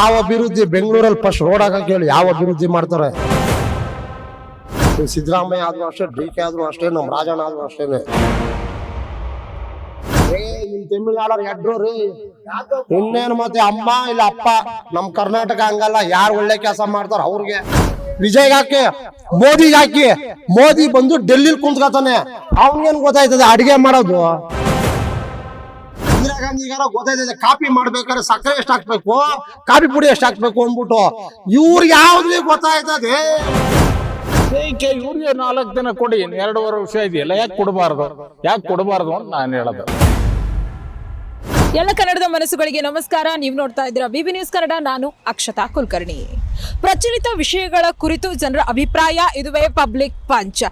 ಯಾವ ಅಭಿವೃದ್ಧಿ ಬೆಂಗಳೂರಲ್ಲಿ ಫಸ್ಟ್ ರೋಡ್ ಹಾಕಕ್ಕೆ ಹೇಳಿ ಯಾವ ಅಭಿವೃದ್ಧಿ ಮಾಡ್ತಾರೆ? ಸಿದ್ದರಾಮಯ್ಯ ಆದ್ರೂ ಅಷ್ಟೇ, ಡಿ ಕೆ ಆದ್ರೂ ಅಷ್ಟೇ ನಮ್ಮ ರಾಜಣ್ಣ ಆದ್ರೂ ಅಷ್ಟೇನೆ. ತಮಿಳ್ನಾಡವ್ರು ಎಡ್ರು ರೀ. ಇನ್ನೇನು ಮತ್ತೆ ಅಮ್ಮ ಇಲ್ಲ ಅಪ್ಪ, ನಮ್ ಕರ್ನಾಟಕ ಹಂಗಲ್ಲ, ಯಾರು ಒಳ್ಳೆ ಕೆಲಸ ಮಾಡ್ತಾರ ಅವ್ರಿಗೆ. ವಿಜಯ್ ಹಾಕಿ, ಮೋದಿಗೆ ಹಾಕಿ, ಮೋದಿ ಬಂದು ಡೆಲ್ಲಿ ಕುಂತ್ಕೊತಾನೆ. ಅವನಿಗೇನ್ ಗೊತ್ತಾಯ್ತದೆ ಅಡಿಗೆ ಮಾಡೋದು? ಗಾಂಧಿಗಾರ ಗೊತ್ತಾಯ್ತದೆ ಕಾಪಿ ಮಾಡ್ಬೇಕಾದ್ರೆ ಸಕ್ಕರೆ ಎಷ್ಟು ಹಾಕ್ಬೇಕು? ಕಾಫಿ ಪುಡಿ ಎಷ್ಟು ಹಾಕ್ಬೇಕು ಅಂದ್ಬಿಟ್ಟು. ಇವ್ರಿಗೆ ಯಾವ್ದು ಗೊತ್ತಾಯ್ತದೆ? ಇವ್ರಿಗೆ ನಾಲ್ಕು ದಿನ ಕೊಡಿ ಇನ್ನು ಎರಡೂವರೆ ವರ್ಷ ಇದೆಯಲ್ಲ ಯಾಕೆ ಕೊಡಬಾರ್ದು? ಯಾಕೆ ಕೊಡಬಾರ್ದು ಅಂತ ನಾನು ಹೇಳೋದು. ಎಲ್ಲ ಕನ್ನಡದ ಮನಸ್ಸುಗಳಿಗೆ ನಮಸ್ಕಾರ. ನೀವು ನೋಡ್ತಾ ಇದ್ದೀರಾ ಬಿಬಿ ನ್ಯೂಸ್ ಕನ್ನಡ ನಾನು ಅಕ್ಷತಾ ಕುಲಕರ್ಣಿ. ಪ್ರಚಲಿತ ವಿಷಯಗಳ ಕುರಿತು ಜನರ ಅಭಿಪ್ರಾಯ ಇದುವೇ ಪಬ್ಲಿಕ್ ಪಂಚ್.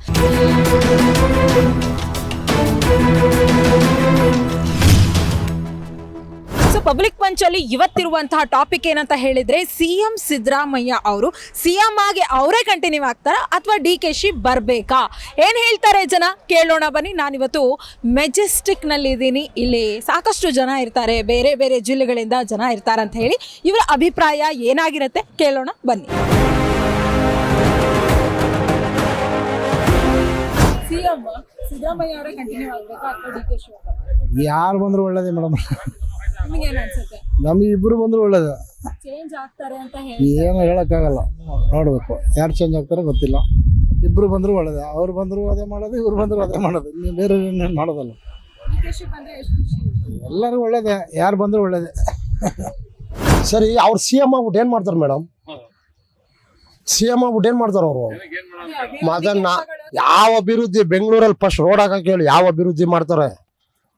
ಪಬ್ಲಿಕ್ ಪಂಚ್ ಅಲ್ಲಿ ಇವತ್ತಿರುವಂತಹ ಟಾಪಿಕ್ ಏನಂತ ಹೇಳಿದ್ರೆ ಸಿಎಂ ಸಿದ್ದರಾಮಯ್ಯ ಅವರು ಸಿಎಂ ಆಗಿ ಅವರೇ ಕಂಟಿನ್ಯೂ ಆಗ್ತಾರಾ ಅಥವಾ ಡಿ ಕೆ ಶಿ ಬರ್ಬೇಕಾ? ಏನ್ ಹೇಳ್ತಾರೆ ಜನ? ಕೇಳೋಣ ಬನ್ನಿ. ನಾನಿವತ್ತು ಮೆಜೆಸ್ಟಿಕ್ನಲ್ಲಿ ಇದ್ದೀನಿ. ಇಲ್ಲಿ ಸಾಕಷ್ಟು ಜನ ಇರ್ತಾರೆ. ಬೇರೆ ಬೇರೆ ಜಿಲ್ಲೆಗಳಿಂದ ಜನ ಇರ್ತಾರೆ ಅಂತ ಹೇಳಿ ಇವರ ಅಭಿಪ್ರಾಯ ಏನಾಗಿರುತ್ತೆ ಕೇಳೋಣ ಬನ್ನಿ. ಸಿಎಂ ಸಿದ್ದರಾಮಯ್ಯ ಅವರೇ ಕಂಟಿನ್ಯೂ ಅಥವಾ ಯಾರು ಬಂದ್ರು ಒಳ್ಳೇದೇ ಮೇಡಮ್. ಅನ್ಸುತ್ತೆ ನಮಗೆ ಇಬ್ರು ಬಂದ್ರು ಒಳ್ಳೇದು. ಚೇಂಜ್ ಆಗ್ತಾರೆ ಅಂತ ಹೇಳಿ ಏನು ಹೇಳಕ್ಕಾಗಲ್ಲ. ನೋಡ್ಬೇಕು. ಯಾರು ಚೇಂಜ್ ಆಗ್ತಾರೋ ಗೊತ್ತಿಲ್ಲ. ಇಬ್ರು ಬಂದ್ರು ಒಳ್ಳೇದು. ಅವ್ರು ಬಂದ್ರು ಅದೇ ಮಾಡೋದು ಇವ್ರು ಬಂದ್ರು ಅದೇ ಮಾಡೋದು. ಇನ್ನು ಬೇರೆ ಇನ್ನೇನು ಮಾಡೋದಲ್ಲ. ಡಿ ಬಂದ್ರೆ ಎಷ್ಟು ಖುಷಿ ಎಲ್ಲರೂ ಒಳ್ಳೇದೇ. ಯಾರು ಬಂದ್ರು ಒಳ್ಳೇದೇ. ಸರಿ ಅವ್ರು ಸಿ ಎಂ ಆಗ್ಬಿಟ್ಟು ಏನು ಮಾಡ್ತಾರೆ ಮೇಡಮ್ ಸಿ ಎಂ ಆಗ್ಬಿಟ್ಟು ಏನು ಮಾಡ್ತಾರೆ ಅವರು? ಮದನ್ನ ಯಾವ ಅಭಿವೃದ್ಧಿ ಬೆಂಗಳೂರಲ್ಲಿ ಫಸ್ಟ್ ರೋಡ್ ಹಾಕಕ್ಕೆ ಹೇಳಿ ಯಾವ ಅಭಿವೃದ್ಧಿ ಮಾಡ್ತಾರೆ?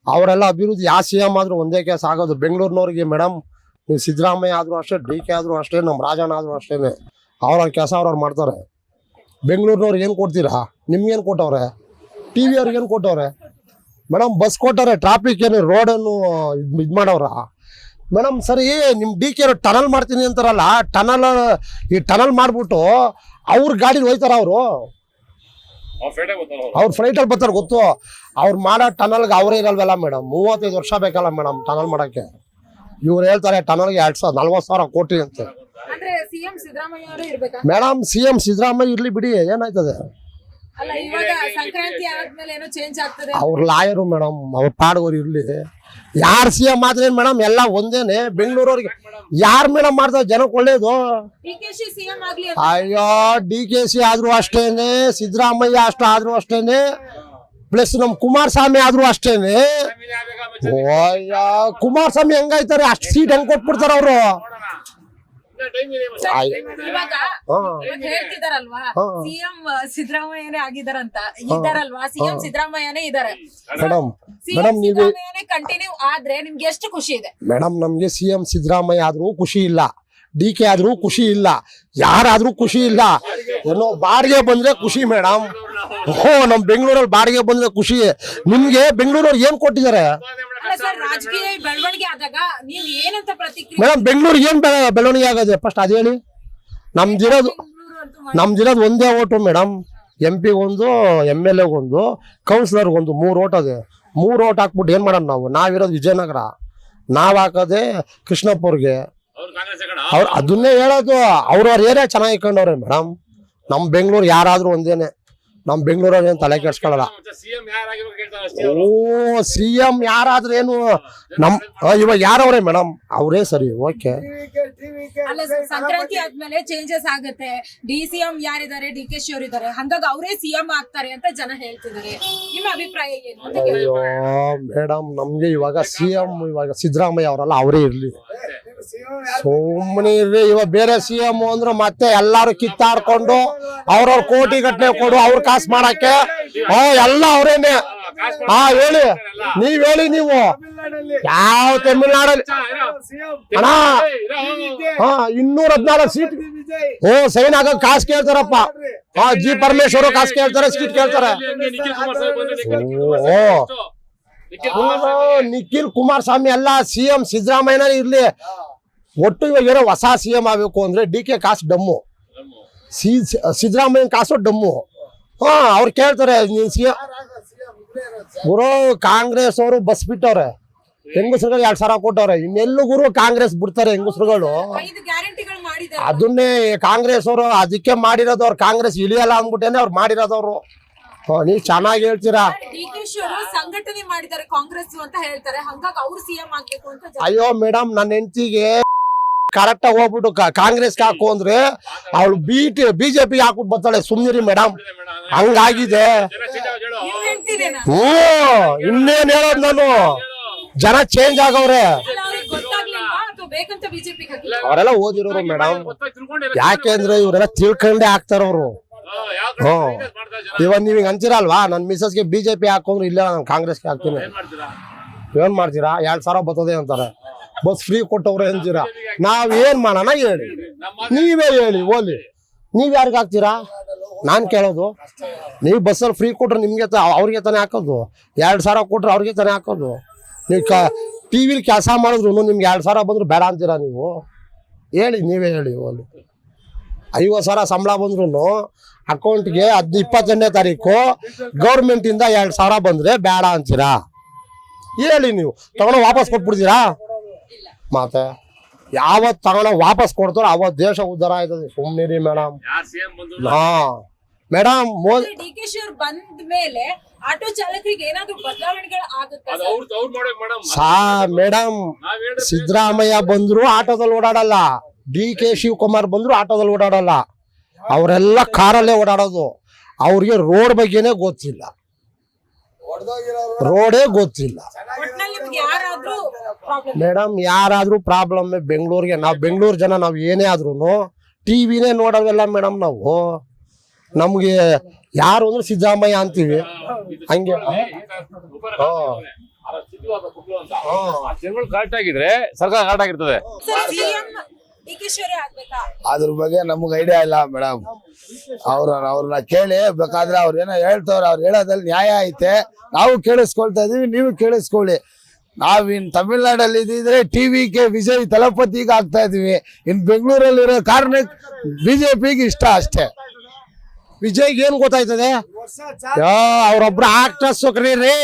ಅವರೆಲ್ಲ ಅಭಿವೃದ್ಧಿ, ಯಾವ ಸಿ ಎಂ ಆದರೂ ಒಂದೇ ಕೇಸ್ ಆಗೋದು. ಬೆಂಗಳೂರಿನವ್ರಿಗೆ ಮೇಡಮ್ ನೀವು ಸಿದ್ದರಾಮಯ್ಯ ಆದರೂ ಅಷ್ಟೇ, ಡಿ ಕೆ ಆದರೂ ಅಷ್ಟೇ ನಮ್ಮ ರಾಜಣ್ಣ ಆದರೂ ಅಷ್ಟೇ ಅವ್ರವ್ರ ಕೆಲಸ ಅವ್ರವ್ರು ಮಾಡ್ತಾರೆ. ಬೆಂಗಳೂರಿನವ್ರಿಗೆ ಏನು ಕೊಡ್ತೀರಾ? ನಿಮ್ಗೇನು ಕೊಟ್ಟವ್ರೆ? ಟಿ ವಿ ಅವ್ರಿಗೆ ಏನು ಕೊಟ್ಟವ್ರೆ? ಮೇಡಮ್ ಬಸ್ ಕೊಟ್ಟವ್ರೆ ಟ್ರಾಫಿಕ್ ಏನು ರೋಡನ್ನು ಇದು ಮಾಡವ್ರ? ಮೇಡಮ್ ಸರಿ ನಿಮ್ಮ ಡಿ ಕೆ ಟನಲ್ ಮಾಡ್ತೀನಿ ಅಂತಾರಲ್ಲ ಟನಲ್ ಈ ಟನಲ್ ಮಾಡಿಬಿಟ್ಟು ಅವ್ರ ಗಾಡಿ ಹೋಯ್ತಾರ ಅವರು? ಅವ್ರ ಫ್ಲೈಟಲ್ಲಿ ಬರ್ತಾರೆ ಗೊತ್ತು? ಅವ್ರು ಮಾಡೋ ಟನಲ್ಗೆ ಅವರೇ ಇರಲ್ವಲ್ಲ ಮೇಡಮ್ ಮೂವತ್ತೈದು ವರ್ಷ ಬೇಕಲ್ಲ ಮೇಡಮ್ ಟನಲ್ ಮಾಡಕ್ಕೆ. ಇವ್ರು ಹೇಳ್ತಾರೆ ಟನಲ್ಗೆ ಎರಡ್ ಸಾವಿರ ನಲ್ವತ್ತು ಸಾವಿರ ಕೋಟಿ ಅಂತ. ಅಂದ್ರೆ ಸಿಎಂ ಸಿದ್ದರಾಮಯ್ಯ ಅವರೇ ಇರ್ಬೇಕಾ? ಮೇಡಮ್ ಸಿ ಎಂ ಸಿದ್ದರಾಮಯ್ಯ ಇರ್ಲಿ ಬಿಡಿ ಏನಾಯ್ತದೆ? ಅಲ್ಲ ಇವಾಗ ಸಂಕ್ರಾಂತಿ ಆದ್ಮೇಲೆ ಏನೋ ಚೇಂಜ್ ಆಗ್ತದೆ. ಅವ್ರ ಲಾಯರು ಮೇಡಮ್ ಅವ್ರ ಪಾಡುವರು ಇರ್ಲಿ. ಯಾರು ಸಿ ಎಂ ಮಾತ್ರ ಮೇಡಮ್ ಎಲ್ಲ ಒಂದೇನೆ. ಬೆಂಗಳೂರವ್ರಿಗೆ ಯಾರು ಮೇಡಮ್ ಮಾಡ್ತಾರೆ? ಜನಕ್ಕೆ ಒಳ್ಳೇದು. ಅಯ್ಯೋ ಡಿ ಕೆ ಸಿ ಆದ್ರೂ ಅಷ್ಟೇನೆ ಸಿದ್ದರಾಮಯ್ಯ ಅಷ್ಟು ಆದ್ರೂ ಅಷ್ಟೇನೆ ಪ್ಲಸ್ ನಮ್ ಕುಮಾರಸ್ವಾಮಿ ಆದ್ರೂ ಅಷ್ಟೇನೆ. ಅಯ್ಯೋ ಕುಮಾರಸ್ವಾಮಿ ಹೆಂಗಾಯ್ತಾರೆ? ಅಷ್ಟು ಸೀಟ್ ಹೆಂಗ್ ಕೊಟ್ಬಿಡ್ತಾರ ಅವರು? ಇವಾಗ ಇವಾಗ ಹೇಳ್ತಿದಾರಲ್ವಾ. ಸಿಎಂ ಸಿದ್ದರಾಮಯ್ಯನೇ ಆಗಿದಾರಂತ. ಇದಾರಲ್ವಾ? ಸಿಎಂ ಸಿದ್ದರಾಮಯ್ಯನೇ ಇದಾರೆ. ಮೇಡಮ್ ಸಿಎಂ ಮೇಡಮ್ ನೀವು ಸಿದ್ದರಾಮಯ್ಯನೇ ಕಂಟಿನ್ಯೂ ಆದ್ರೆ ನಿಮ್ಗೆ ಎಷ್ಟು ಖುಷಿ ಇದೆ? ಮೇಡಮ್ ನಮ್ಗೆ ಸಿಎಂ ಸಿದ್ದರಾಮಯ್ಯ ಆದ್ರೂ ಖುಷಿ ಇಲ್ಲ. ಡಿ ಕೆ ಆದ್ರೂ ಖುಷಿ ಇಲ್ಲ. ಯಾರಾದ್ರೂ ಖುಷಿ ಇಲ್ಲ. ಏನೋ ಬಾರ್ಗೆ ಬಂದ್ರೆ ಖುಷಿ ಮೇಡಮ್. ಓ ನಮ್ ಬೆಂಗಳೂರಲ್ಲಿ ಬಾಡಿಗೆ ಬಂದ್ರೆ ಖುಷಿ. ನಿಮ್ಗೆ ಬೆಂಗಳೂರವ್ರು ಏನ್ ಕೊಟ್ಟಿದ್ದಾರೆ? ಸರ್ ರಾಜಕೀಯ ಬೆಳವಣಿಗೆ ಆದಾಗ ನೀವ್ ಏನಂತ ಪ್ರತಿಕ್ರಿಯೆ ಮೇಡಮ್ ಬೆಂಗಳೂರಿಗೆ ಏನ್ ಬೆಳ- ಬೆಳವಣಿಗೆ ಆಗೋದೇ? ಫಸ್ಟ್ ಅದ್ ಹೇಳಿ. ನಮ್ದಿರೋದು ಜಿರೋದು ನಮ್ ನಮ್ದಿರೋದು ಒಂದೇ ಓಟು ಮೇಡಮ್ ಎಂ ಒಂದು ಎಂ ಎಲ್ ಎಗೊಂದು ಕೌನ್ಸಿಲರ್ಗೊಂದು ಮೂರು ಓಟ್ ಅದೇ. ಮೂರು ಓಟ್ ಹಾಕ್ಬಿಟ್ಟು ಏನ್ ಮಾಡೋಣ ನಾವು? ನಾವಿರೋದು ವಿಜಯನಗರ. ನಾವ್ ಹಾಕೋದೆ ಕೃಷ್ಣಪ್ಪವ್ರಿಗೆ. ಅವ್ರು ಅದನ್ನೇ ಹೇಳೋದು. ಅವ್ರವ್ರ ಏರಿಯಾ ಚೆನ್ನಾಗಿ ಇಟ್ಕೊಂಡವ್ರೆ ಮೇಡಮ್ ನಮ್ ಬೆಂಗಳೂರು ಯಾರಾದರೂ ಒಂದೇನೆ. ನಮ್ ಬೆಂಗಳೂರಲ್ಲಿ ಏನು ತಲೆ ಕೆಡ್ಸ್ಕೊಳಲ್ಲ. ಓ ಸಿ ಎಂ ಯಾರಾದ್ರೂ ಏನು ನಮ್ ಇವಾಗ ಯಾರವ್ರೆ ಮೇಡಮ್? ಅವರೇ ಸರಿ ಓಕೆ. ಅಲ್ಲ ಸರ್ ಸಂಕ್ರಾಂತಿ ಆದ್ಮೇಲೆ ಚೇಂಜಸ್ ಆಗುತ್ತೆ. ಡಿ ಸಿ ಎಂ ಯಾರಿದ್ದಾರೆ? ಡಿ ಕೆ ಶಿ ಅವರಿದ್ದಾರೆ. ಹಂಗಾಗಿ ಅವರೇ ಸಿಎಂ ಆಗ್ತಾರೆ ಅಂತ ಜನ ಹೇಳ್ತಿದ್ದಾರೆ. ನಿಮ್ಮ ಅಭಿಪ್ರಾಯ ಏನು? ಅಂತ ಕೇಳಿ. ಅಯ್ಯೋ ಮೇಡಮ್ ನಮ್ಗೆ ಇವಾಗ ಸಿ ಎಂ ಇವಾಗ ಸಿದ್ದರಾಮಯ್ಯ ಅವರಲ್ಲ ಅವರೇ ಇರ್ಲಿ. ಸುಮ್ಮನೆ ಇರ್ರಿ ಇವಾಗ ಬೇರೆ ಸಿ ಎಂ ಅಂದ್ರೆ ಮತ್ತೆ ಎಲ್ಲಾರು ಕಿತ್ತಾಡ್ಕೊಂಡು ಅವ್ರವ್ರ ಕೋಟಿ ಗಟ್ಟಲೆ ಕೊಡು ಅವ್ರ ಕಾಸು ಮಾಡಕ್ಕೆ. ಹಾ ಎಲ್ಲ ಅವ್ರೇನೆ. ಹಾ ಹೇಳಿ. ನೀವ್ ಹೇಳಿ ನೀವು. ಯಾವ ತಮಿಳ್ನಾಡಲ್ಲಿ? ಅಣ್ಣ ಹಾ ಇನ್ನೂರ ಹದ್ನಾಲ್ಕು ಸೀಟ್. ಓ ಸೈನ್ ಆಗ ಕಾಸು ಕೇಳ್ತಾರಪ್ಪ. ಹಾ ಜಿ ಪರಮೇಶ್ವರ್ ಕಾಸು ಕೇಳ್ತಾರೆ ಸೀಟ್ ಕೇಳ್ತಾರೆ. ಓ. ನಿಖಿಲ್ ಕುಮಾರಸ್ವಾಮಿ ಅಲ್ಲ ಸಿ ಎಂ ಸಿದ್ದರಾಮಯ್ಯನ ಇರ್ಲಿ. ಒಟ್ಟು ಇವಾಗ ಏನೋ ಹೊಸ ಸಿ ಎಂ ಆಗಬೇಕು ಅಂದ್ರೆ ಡಿ ಕೆ ಕಾಸು ಡಮ್ಮು. ಸಿ ಸಿದ್ದರಾಮಯ್ಯನ ಕಾಸು ಡಮ್ಮು. ಹಾ ಅವ್ರು ಕೇಳ್ತಾರೆ ನೀನ್ ಸಿ ಗುರು ಕಾಂಗ್ರೆಸ್ ಅವರು ಬಸ್ ಬಿಟ್ಟವ್ರೆ. ಹೆಂಗಸ್ರುಗಳು ಎರಡ್ ಸಾವಿರ ಕೊಟ್ಟವ್ರೆ. ಇನ್ನೆಲ್ಲೂ ಗುರು ಕಾಂಗ್ರೆಸ್ ಬಿಡ್ತಾರೆ ಹೆಂಗಸ್ರುಗಳು. ಅದನ್ನೇ ಕಾಂಗ್ರೆಸ್ ಅವರು ಅದಕ್ಕೆ ಮಾಡಿರೋದು ಅವ್ರು ಕಾಂಗ್ರೆಸ್ ಇಳಿಯಲ್ಲ ಅಂದ್ಬಿಟ್ಟೇನೆ ಅವ್ರು ಮಾಡಿರೋದವ್ರು ನೀವು ಚೆನ್ನಾಗಿ ಹೇಳ್ತೀರಾ? ಸಂಘಟನೆ ಮಾಡಿದ್ದಾರೆ ಕಾಂಗ್ರೆಸ್ ಅಂತ ಅಯ್ಯೋ ಮೇಡಮ್ ನನ್ನ ಹೆಂಡತಿಗೆ ಕರೆಕ್ಟ್ ಆಗಿ ಹೋಗ್ಬಿಟ್ಟು ಕಾಂಗ್ರೆಸ್ ಕಾಂಗ್ರೆಸ್ಗೆ ಹಾಕು ಅಂದ್ರೆ ಅವಳು ಬಿ ಬಿಜೆಪಿ ಬಿಜೆಪಿಗೆ ಹಾಕ್ಬಿಟ್ಟು ಬರ್ತಾಳೆ. ಸುಮ್ನಿರಿ ಮೇಡಮ್ ಹಂಗಾಗಿದೆ. ಹ್ಞೂ. ಇನ್ನೇನ್ ಹೇಳೋದ್ ನಾನು? ಜನ ಚೇಂಜ್ ಆಗವ್ರೆ. ಅವರೆಲ್ಲ ಓದಿರೋರು ಮೇಡಮ್ ಯಾಕೆಂದ್ರೆ ಇವರೆಲ್ಲ ತಿಳ್ಕೊಂಡೇ ಹಾಕ್ತಾರವ್ರು ಹ್ಮ್ ಇವಾಗ ನೀವ್ ಅಂತೀರಲ್ವಾ? ನನ್ ಮಿಸಸ್ಗೆ ಬಿಜೆಪಿ ಹಾಕೊಂಡ್ರೆ ಇಲ್ಲ ನಾನು ಕಾಂಗ್ರೆಸ್ಗೆ ಹಾಕ್ತೀನಿ. ಏನ್ ಮಾಡ್ತೀರಾ? ಎರಡ್ ಸಾವಿರ ಬರ್ತದೆ ಅಂತಾರೆ. ಬಸ್ ಫ್ರೀ ಕೊಟ್ಟವ್ರೆ ಅಂತೀರಾ? ನಾವ್ ಏನ್ ಮಾಡೋಣ ಹೇಳಿ. ನೀವೇ ಹೇಳಿ, ಓಲಿ. ನೀವ್ ಯಾರಿಗ ಹಾಕ್ತೀರಾ? ನಾನ್ ಕೇಳೋದು. ನೀವು ಬಸ್ಸಲ್ಲಿ ಫ್ರೀ ಕೊಟ್ರೆ ನಿಮ್ಗೆ ಅವ್ರಿಗೆ ತಾನೇ ಹಾಕೋದು. ಎರಡು ಸಾವಿರ ಕೊಟ್ರೆ ಅವ್ರಿಗೆ ತಾನೇ ಹಾಕೋದು. ನೀವು ಕ ಟಿ ವಿಲಿ ಕೆಲಸ ಮಾಡಿದ್ರು ನಿಮ್ಗೆ ಎರಡು ಸಾವಿರ ಬಂದ್ರು ಬೇಡ ಅಂತೀರಾ ನೀವು? ಹೇಳಿ, ನೀವೇ ಹೇಳಿ, ಓಲಿ. ಐವತ್ತು ಸಾವಿರ ಸಂಬಳ ಬಂದ್ರು ಅಕೌಂಟ್ಗೆ ಹದ್ ಇಪ್ಪತ್ತೆಂಟನೇ ತಾರೀಕು ಗೌರ್ಮೆಂಟಿಂದ ಎರಡು ಸಾವಿರ ಬಂದ್ರೆ ಬೇಡ ಅಂತೀರಾ? ಹೇಳಿ ನೀವು. ತಗೊಂಡು ವಾಪಸ್ ಕೊಟ್ಬಿಡ್ತೀರಾ? ಮತ್ತೆ ಯಾವತ್ ತಗೊಂಡ ವಾಪಸ್ ಕೊಡ್ತಾರೋ ಅವತ್ ದೇಶ ಉದ್ಧಾರ ಆಯ್ತದೆ. ಸುಮ್ನಿರಿ ಮೇಡಮ್. ಹಾ. ಮೇಡಮ್ ಮೋದಿ ಡಿ ಕೆ ಬಂದ ಮೇಲೆ ಆಟೋ ಚಾಲಕರಿಗೆ ಏನಾದ್ರು ಬದಲಾವಣೆಗಳು ಆಗುತ್ತಾ? ಸಾ ಮೇಡಮ್ ಸಿದ್ದರಾಮಯ್ಯ ಬಂದ್ರು ಆಟೋದಲ್ಲಿ ಓಡಾಡಲ್ಲ. ಡಿ ಕೆ ಶಿವಕುಮಾರ್ ಬಂದ್ರು ಆಟೋದಲ್ಲಿ ಓಡಾಡಲ್ಲ. ಅವರೆಲ್ಲ ಕಾರಲ್ಲೇ ಓಡಾಡೋದು. ಅವ್ರಿಗೆ ರೋಡ್ ಬಗ್ಗೆನೇ ಗೊತ್ತಿಲ್ಲ. ರೋಡೇ ಗೊತ್ತಿಲ್ಲ. ಒಟ್ನಲ್ಲಿ ನಿಮ್ಗೆ ಯಾರಾದ್ರೂ ಪ್ರಾಬ್ಲಮ್ ಮೇಡಮ್ ಯಾರಾದ್ರೂ ಪ್ರಾಬ್ಲಮ್ ಬೆಂಗಳೂರಿಗೆ ನಾವು ಬೆಂಗಳೂರು ಜನ ನಾವು ಏನೇ ಆದ್ರೂ ಟಿವಿನೇ ನೋಡೋವೆಲ್ಲ ಮೇಡಮ್ ನಾವು. ನಮಗೆ ಯಾರು ಅಂದ್ರೆ ಸಿದ್ದರಾಮಯ್ಯ ಅಂತೀವಿ. ಹಂಗೆ. ಜನಗಳು ಕರೆಕ್ಟ್ ಆಗಿದ್ರೆ ಸರ್ಕಾರ ಕರೆಕ್ಟ್ ಆಗಿರ್ತದೆ. ಅದ್ರ ಬಗ್ಗೆ ನಮ್ಗೆ ಐಡಿಯಾ ಇಲ್ಲ ಮೇಡಮ್ ಅವ್ರ ಅವ್ರನ್ನ ಕೇಳಿ ಬೇಕಾದ್ರೆ ಅವ್ರು ಏನೋ ಹೇಳ್ತವ್ರೆ, ಅವ್ರು ಹೇಳೋದ್ರಲ್ಲಿ ನ್ಯಾಯ ಐತೆ. ನಾವು ಕೇಳಿಸ್ಕೊಳ್ತಾ ಇದೀವಿ, ನೀವು ಕೇಳಿಸ್ಕೊಳ್ಳಿ. ನಾವಿನ್ ತಮಿಳ್ನಾಡಲ್ಲಿ ಇದ್ದಿದ್ರೆ ಟಿ ವಿಗೆ ವಿಜಯ್, ತಲಪತಿಗೆ ಆಗ್ತಾ ಇದೀವಿ. ಇನ್ ಬೆಂಗಳೂರಲ್ಲಿರೋ ಕಾರಣಕ್ಕೆ ಬಿಜೆಪಿಗೆ ಇಷ್ಟ ಅಷ್ಟೇ. ವಿಜಯ್ಗೆ ಏನ್ ಗೊತ್ತಾಯ್ತದೆ? ಅವ್ರೊಬ್ರು ಆಕ್ಟರ್ಸ್ ರೀ ರೀ.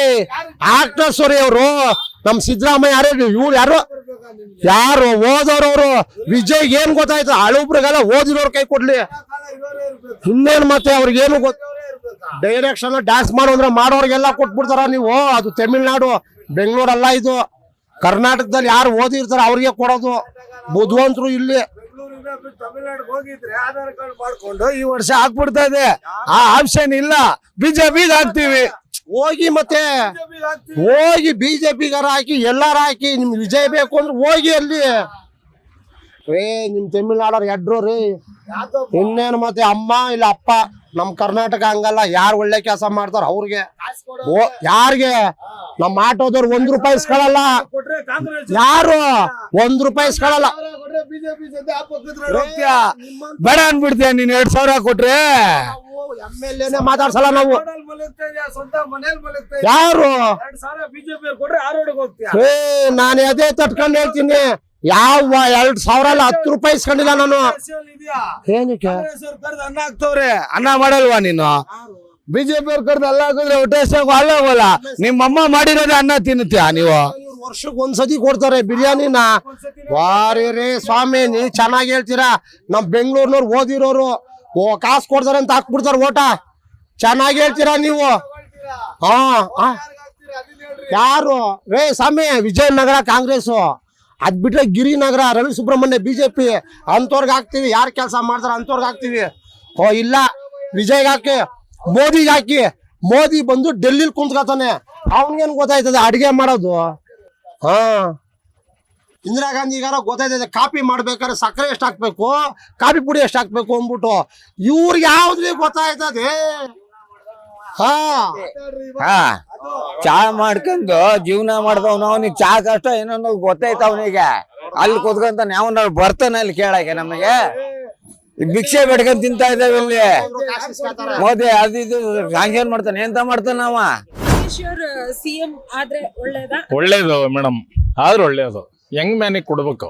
ಆಕ್ಟರ್ಸ್ ರೀ ಅವರು. ನಮ್ ಸಿದ್ದರಾಮಯ್ಯ ಯಾರೇ ಇವ್ರು ಯಾರು? ಯಾರು? ಓದೋರು ಅವರು. ವಿಜಯ್ ಏನ್ ಗೊತ್ತಾಯ್ತು? ಹಳುಬ್ರಿಗೆಲ್ಲ ಓದಿರೋರ್ ಕೈ ಕೊಡ್ಲಿ. ಇನ್ನೇನ್ ಮತ್ತೆ ಅವ್ರಿಗೇನು ಗೊತ್ತ ಡೈರೆಕ್ಷನ್ ಡ್ಯಾನ್ಸ್ ಮಾಡು ಅಂದ್ರೆ ಮಾಡೋರ್ಗೆಲ್ಲ ಕೊಟ್ಬಿಡ್ತಾರ ನೀವು. ಅದು ತಮಿಳ್ನಾಡು ಬೆಂಗಳೂರಲ್ಲ ಇದು. ಕರ್ನಾಟಕದಲ್ಲಿ ಯಾರು ಓದಿರ್ತಾರ ಅವ್ರಿಗೆ ಕೊಡೋದು. ಬುದ್ಧಿವಂತರು ಇಲ್ಲಿ. ಮಾಡ್ಕೊಂಡು ಈ ವರ್ಷ ಹಾಕ್ಬಿಡ್ತಾ ಇದೆ. ಆ ಆಪ್ಷನ್ ಇಲ್ಲ. ಬಿಜೆಪಿಗೆ ಹಾಕ್ತಿವಿ. ಹೋಗಿ ಮತ್ತೆ ಹೋಗಿ ಬಿಜೆಪಿಗಾರ ಹಾಕಿ ಎಲ್ಲಾರು ಹಾಕಿ ನಿಮ್ ವಿಜಯ್ ಬೇಕು ಅಂದ್ರೆ ಹೋಗಿ ಅಲ್ಲಿ. ರೇ ನಿಮ್ ತಮಿಳ್ನಾಡೋರು ಎಡ್ರು ರೀ ಇನ್ನೇನು ಮತ್ತೆ ಅಮ್ಮ ಇಲ್ಲ ಅಪ್ಪ? ನಮ್ ಕರ್ನಾಟಕ ಹಂಗಲ್ಲ ಯಾರು ಒಳ್ಳೆ ಕೆಲಸ ಮಾಡ್ತಾರ ಅವ್ರಿಗೆ. ಓ ಯಾರಿಗೆ? ನಮ್ ಆಟೋದವ್ರು ಒಂದ್ ರೂಪಾಯಿ ಇಸ್ಕೊಳಲ್ಲ. ಯಾರು? ಒಂದ್ ರೂಪಾಯಿ ಇಸ್ಕೊಳಲ್ಲ. ಬೇಡ ಅನ್ಬಿಡ್ತೀಯ ನೀನ್ ಎರಡ್ ಸಾವಿರ ಕೊಟ್ರೆ. ಎಂ ಎಲ್ ಎನೆ ಮಾತಾಡ್ಸಲ್ಲ ನಾವು. ಯಾರು? ಏ ನಾನು ಅದೇ ತಟ್ಕೊಂಡು ಹೇಳ್ತೀನಿ. ಯಾವ ಎರಡ್ ಸಾವಿರ ಅಲ್ಲ ಹತ್ತು ರೂಪಾಯಿ ಇಸ್ಕೊಂಡಿಲ್ಲ ನಾನು. ಏನಕ್ಕೆ? ಅನ್ನ ಹಾಕ್ತವ್ರೆ. ಅನ್ನ ಮಾಡಲ್ವಾ ನೀನು? ಬಿಜೆಪಿ ಅವ್ರ ಕರೆದು ಅಲ್ಲ ಹಾಕಿದ್ರೆ ಹಸ್ದಾಗ ಅಲ್ಲ ಹೋಗಲ್ಲ? ನಿಮ್ಮ ಅಮ್ಮ ಮಾಡಿರೋದೇ ಅನ್ನ ತಿನ್ನುತ್ತೀಯ ನೀವು? ವರ್ಷಕ್ಕೆ ಒಂದ್ಸತಿ ಕೊಡ್ತಾರೆ ಬಿರಿಯಾನಿನ. ವಾರಿ ರೇ ಸ್ವಾಮಿ ನೀ ಚೆನ್ನಾಗಿ ಹೇಳ್ತೀರಾ? ನಮ್ ಬೆಂಗಳೂರಿನವ್ರು ಓದಿರೋರು ಓ ಕಾಸು ಕೊಡ್ತಾರೆ ಅಂತ ಹಾಕ್ಬಿಡ್ತಾರೆ ಓಟ. ಚೆನ್ನಾಗಿ ಹೇಳ್ತೀರಾ ನೀವು? ಹಾ ಆ. ಯಾರು? ರೇ ಸ್ವಾಮಿ ವಿಜಯನಗರ ಕಾಂಗ್ರೆಸ್ ಅದ್ ಬಿಟ್ರೆ ಗಿರಿನಗರ, ರವಿ ಸುಬ್ರಹ್ಮಣ್ಯ, ಬಿಜೆಪಿ ಅಂತವ್ರಿಗೆ ಹಾಕ್ತಿವಿ. ಯಾರು ಕೆಲಸ ಮಾಡ್ತಾರ ಅಂತವ್ರಿಗೆ ಹಾಕ್ತಿವಿ. ಓ, ಇಲ್ಲ. ವಿಜಯ್ಗೆ ಹಾಕಿ, ಮೋದಿಗೆ ಹಾಕಿ, ಮೋದಿ ಬಂದು ಡೆಲ್ಲಿಲಿ ಕುಂತ್ಕೊತಾನೆ. ಅವನಿಗೇನು ಗೊತ್ತಾಯ್ತದೆ ಅಡಿಗೆ ಮಾಡೋದು? ಹಾ. ಇಂದಿರಾ ಗಾಂಧಿಗಾರ ಗೊತ್ತಾಯ್ತದೆ ಕಾಪಿ ಮಾಡ್ಬೇಕಾದ್ರೆ ಸಕ್ಕರೆ ಎಷ್ಟು ಹಾಕ್ಬೇಕು ಕಾಫಿ ಪುಡಿ ಎಷ್ಟು ಹಾಕ್ಬೇಕು ಅಂದ್ಬಿಟ್ಟು. ಇವ್ರಿಗೆ ಯಾವ್ದ್ರಿ ಗೊತ್ತಾಯ್ತದೆ? ಹಾ. ಹಾ. ಚಾ ಮಾಡ್ಕೊಂಡು ಜೀವನ ಮಾಡ್ದವ್ ಅವನಿಗೆ ಚಾ ಕಷ್ಟ ಏನೋ ಗೊತ್ತೈತ ಅವನಿಗೆ. ಅಲ್ಲಿ ಕೂತ್ಕೊಂತ ನಾವು ಬರ್ತಾನೆ ಅಲ್ಲಿ ಕೇಳಕ್ಕೆ ನಮಗೆ. ಈ ಭಿಕ್ಷೆ ಬೇಡ್ಕೊಂಡ್ ತಿಂತಾ ಇದ್ದೇವೆ ಇಲ್ಲಿ. ಮೋದಿ ಅದು ಇದು ಹಂಗೇನ್ ಮಾಡ್ತಾನೆ? ಎಂತ ಮಾಡ್ತಾನ ನಾವು ಸಿಎಂ ಆದ್ರೆ ಒಳ್ಳೇದಾ? ಒಳ್ಳೇದು ಮೇಡಮ್. ಆದ್ರೆ ಒಳ್ಳೇದು. ಯಂಗ್ ಮ್ಯಾನಿಗೆ ಕೊಡ್ಬೇಕು.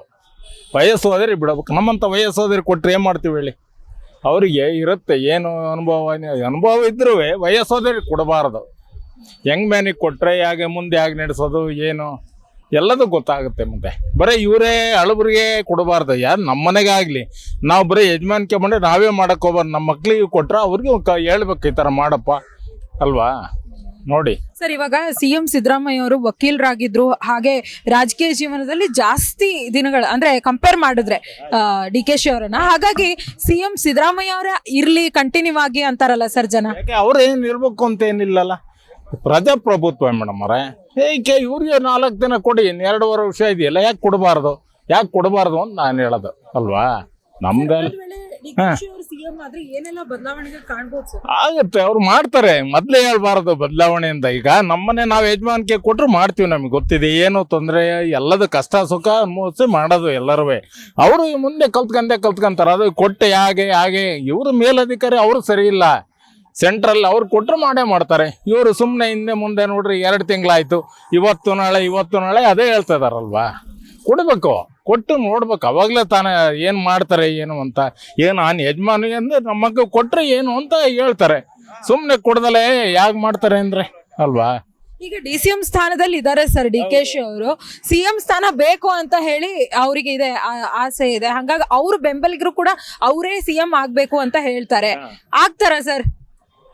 ವಯಸ್ಸು ಹೋದ್ರೆ ಬಿಡಬೇಕು. ನಮ್ಮಂತ ವಯಸ್ಸು ಹೋದ್ರೆ ಕೊಟ್ರೆ ಏನ್ ಮಾಡ್ತೀವಿ ಹೇಳಿ? ಅವರಿಗೆ ಇರುತ್ತೆ ಏನು ಅನುಭವ ಅನುಭವ ಇದ್ರೂ ವಯಸ್ಸೋದ್ರೆ ಕೊಡಬಾರದು. ಯಂಗ್ ಮ್ಯಾನಿಗೆ ಕೊಟ್ಟರೆ ಹೇಗೆ ಮುಂದೆ ಹೇಗೆ ನಡೆಸೋದು ಏನು? ಎಲ್ಲದೂ ಗೊತ್ತಾಗುತ್ತೆ ಮುಂದೆ. ಬರೀ ಇವರೇ ಹಳಬರಿಗೆ ಕೊಡಬಾರ್ದು. ಯಾರು ನಮ್ಮನೆಗೆ ಆಗಲಿ. ನಾವು ಬರೀ ಯಜಮಾನಿಕೆ ಮಾಡಿ ನಾವೇ ಮಾಡೋಕ್ಕೆ ಹೋಗ್ಬಾರ್ದು. ನಮ್ಮ ಮಕ್ಳಿಗೆ ಕೊಟ್ಟರೆ ಅವ್ರಿಗೆ ಕ- ಹೇಳ್ಬೇಕು ಈ ಥರ ಮಾಡಪ್ಪ. ಅಲ್ವಾ? ನೋಡಿ. ಸರ್ ಇವಾಗ ಸಿ ಎಂ ಸಿದ್ದರಾಮಯ್ಯ ಅವರು ವಕೀಲರಾಗಿದ್ರು. ಹಾಗೆ ರಾಜಕೀಯ ಜೀವನದಲ್ಲಿ ಜಾಸ್ತಿ ದಿನಗಳು ಅಂದ್ರೆ ಕಂಪೇರ್ ಮಾಡಿದ್ರೆ ಡಿ ಕೆ ಶಿ ಅವರನ್ನ. ಹಾಗಾಗಿ ಸಿ ಎಂ ಸಿದ್ದರಾಮಯ್ಯ ಅವರ ಇರ್ಲಿ ಕಂಟಿನ್ಯೂ ಆಗಿ ಅಂತಾರಲ್ಲ ಸರ್ ಜನ? ಅವ್ರು ಏನು ಇರ್ಬೇಕು ಅಂತ ಏನಿಲ್ಲಲ್ಲ? ಪ್ರಜಾಪ್ರಭುತ್ವ ಮೇಡಮ್ ಅವರೇ. ಏಕೆ ಇವ್ರಿಗೆ ನಾಲ್ಕು ದಿನ ಕೊಡಿ ಇನ್ನು ಎರಡೂವರೆ ವರ್ಷ ಇದೆಯಲ್ಲ ಯಾಕೆ ಕೊಡಬಾರ್ದು? ಯಾಕೆ ಕೊಡಬಾರ್ದು ಅಂತ ನಾನು ಹೇಳೋದು ಅಲ್ವಾ? ನಮ್ದಲ್ಲಿ ಆಗತ್ತೆ ಅವ್ರು ಮಾಡ್ತಾರೆ. ಮೊದ್ಲೇ ಹೇಳ್ಬಾರ್ದು ಬದಲಾವಣೆ ಅಂತ ಈಗ ನಮ್ಮನೆ ನಾವು ಯಜಮಾನಿಕೆ ಕೊಟ್ರು ಮಾಡ್ತೀವಿ ನಮಗೆ ಗೊತ್ತಿದೆ. ಏನು ತೊಂದರೆ ಎಲ್ಲದ ಕಷ್ಟ ಸುಖ ಅನುಭವಿಸಿ ಮಾಡೋದು ಎಲ್ಲರೂ ಅವರು ಮುಂದೆ ಕಲ್ತ್ಕಂದೆ ಕಲ್ತ್ಕೊಂತಾರೆ. ಅದು ಕೊಟ್ಟೆ ಹಾಗೆ ಹಾಗೆ. ಇವರು ಮೇಲಧಿಕಾರಿ ಅವರು ಸರಿ ಇಲ್ಲ. ಸೆಂಟ್ರಲ್ ಅವ್ರು ಕೊಟ್ಟರು ಮಾಡೇ ಮಾಡ್ತಾರೆ. ಇವರು ಸುಮ್ಮನೆ ಹಿಂದೆ ಮುಂದೆ ನೋಡ್ರಿ ಎರಡು ತಿಂಗಳಾಯ್ತು. ಇವತ್ತು ನಾಳೆ ಇವತ್ತು ನಾಳೆ ಅದೇ ಹೇಳ್ತಾ ಇದಾರಲ್ವಾ? ಕೊಡಬೇಕು. ಕೊಟ್ಟು ನೋಡ್ಬೇಕು. ಅವಾಗಲೇ ತಾನೇ ಏನು ಮಾಡ್ತಾರೆ ಏನು ಅಂತ. ಏನು ನಾನು ಯಜಮಾನಿ ಅಂದರೆ ನಮ್ಮ ಮಗ ಕೊಟ್ರೆ ಏನು ಅಂತ ಹೇಳ್ತಾರೆ. ಸುಮ್ಮನೆ ಕೊಡ್ದಲೆ ಯಾಕೆ ಮಾಡ್ತಾರೆ ಅಂದ್ರೆ ಅಲ್ವಾ? ಈಗ ಡಿ ಸಿ ಎಂ ಸ್ಥಾನದಲ್ಲಿ ಇದ್ದಾರೆ ಸರ್ ಡಿ ಕೆ ಶಿ ಅವರು. ಸಿ ಎಂ ಸ್ಥಾನ ಬೇಕು ಅಂತ ಹೇಳಿ ಅವರಿಗೆ ಇದೆ ಆಸೆ ಇದೆ. ಹಂಗಾಗಿ ಅವ್ರ ಬೆಂಬಲಿಗರು ಕೂಡ ಅವರೇ ಸಿ ಎಂ ಆಗ್ಬೇಕು ಅಂತ ಹೇಳ್ತಾರೆ. ಆಗ್ತಾರ ಸರ್?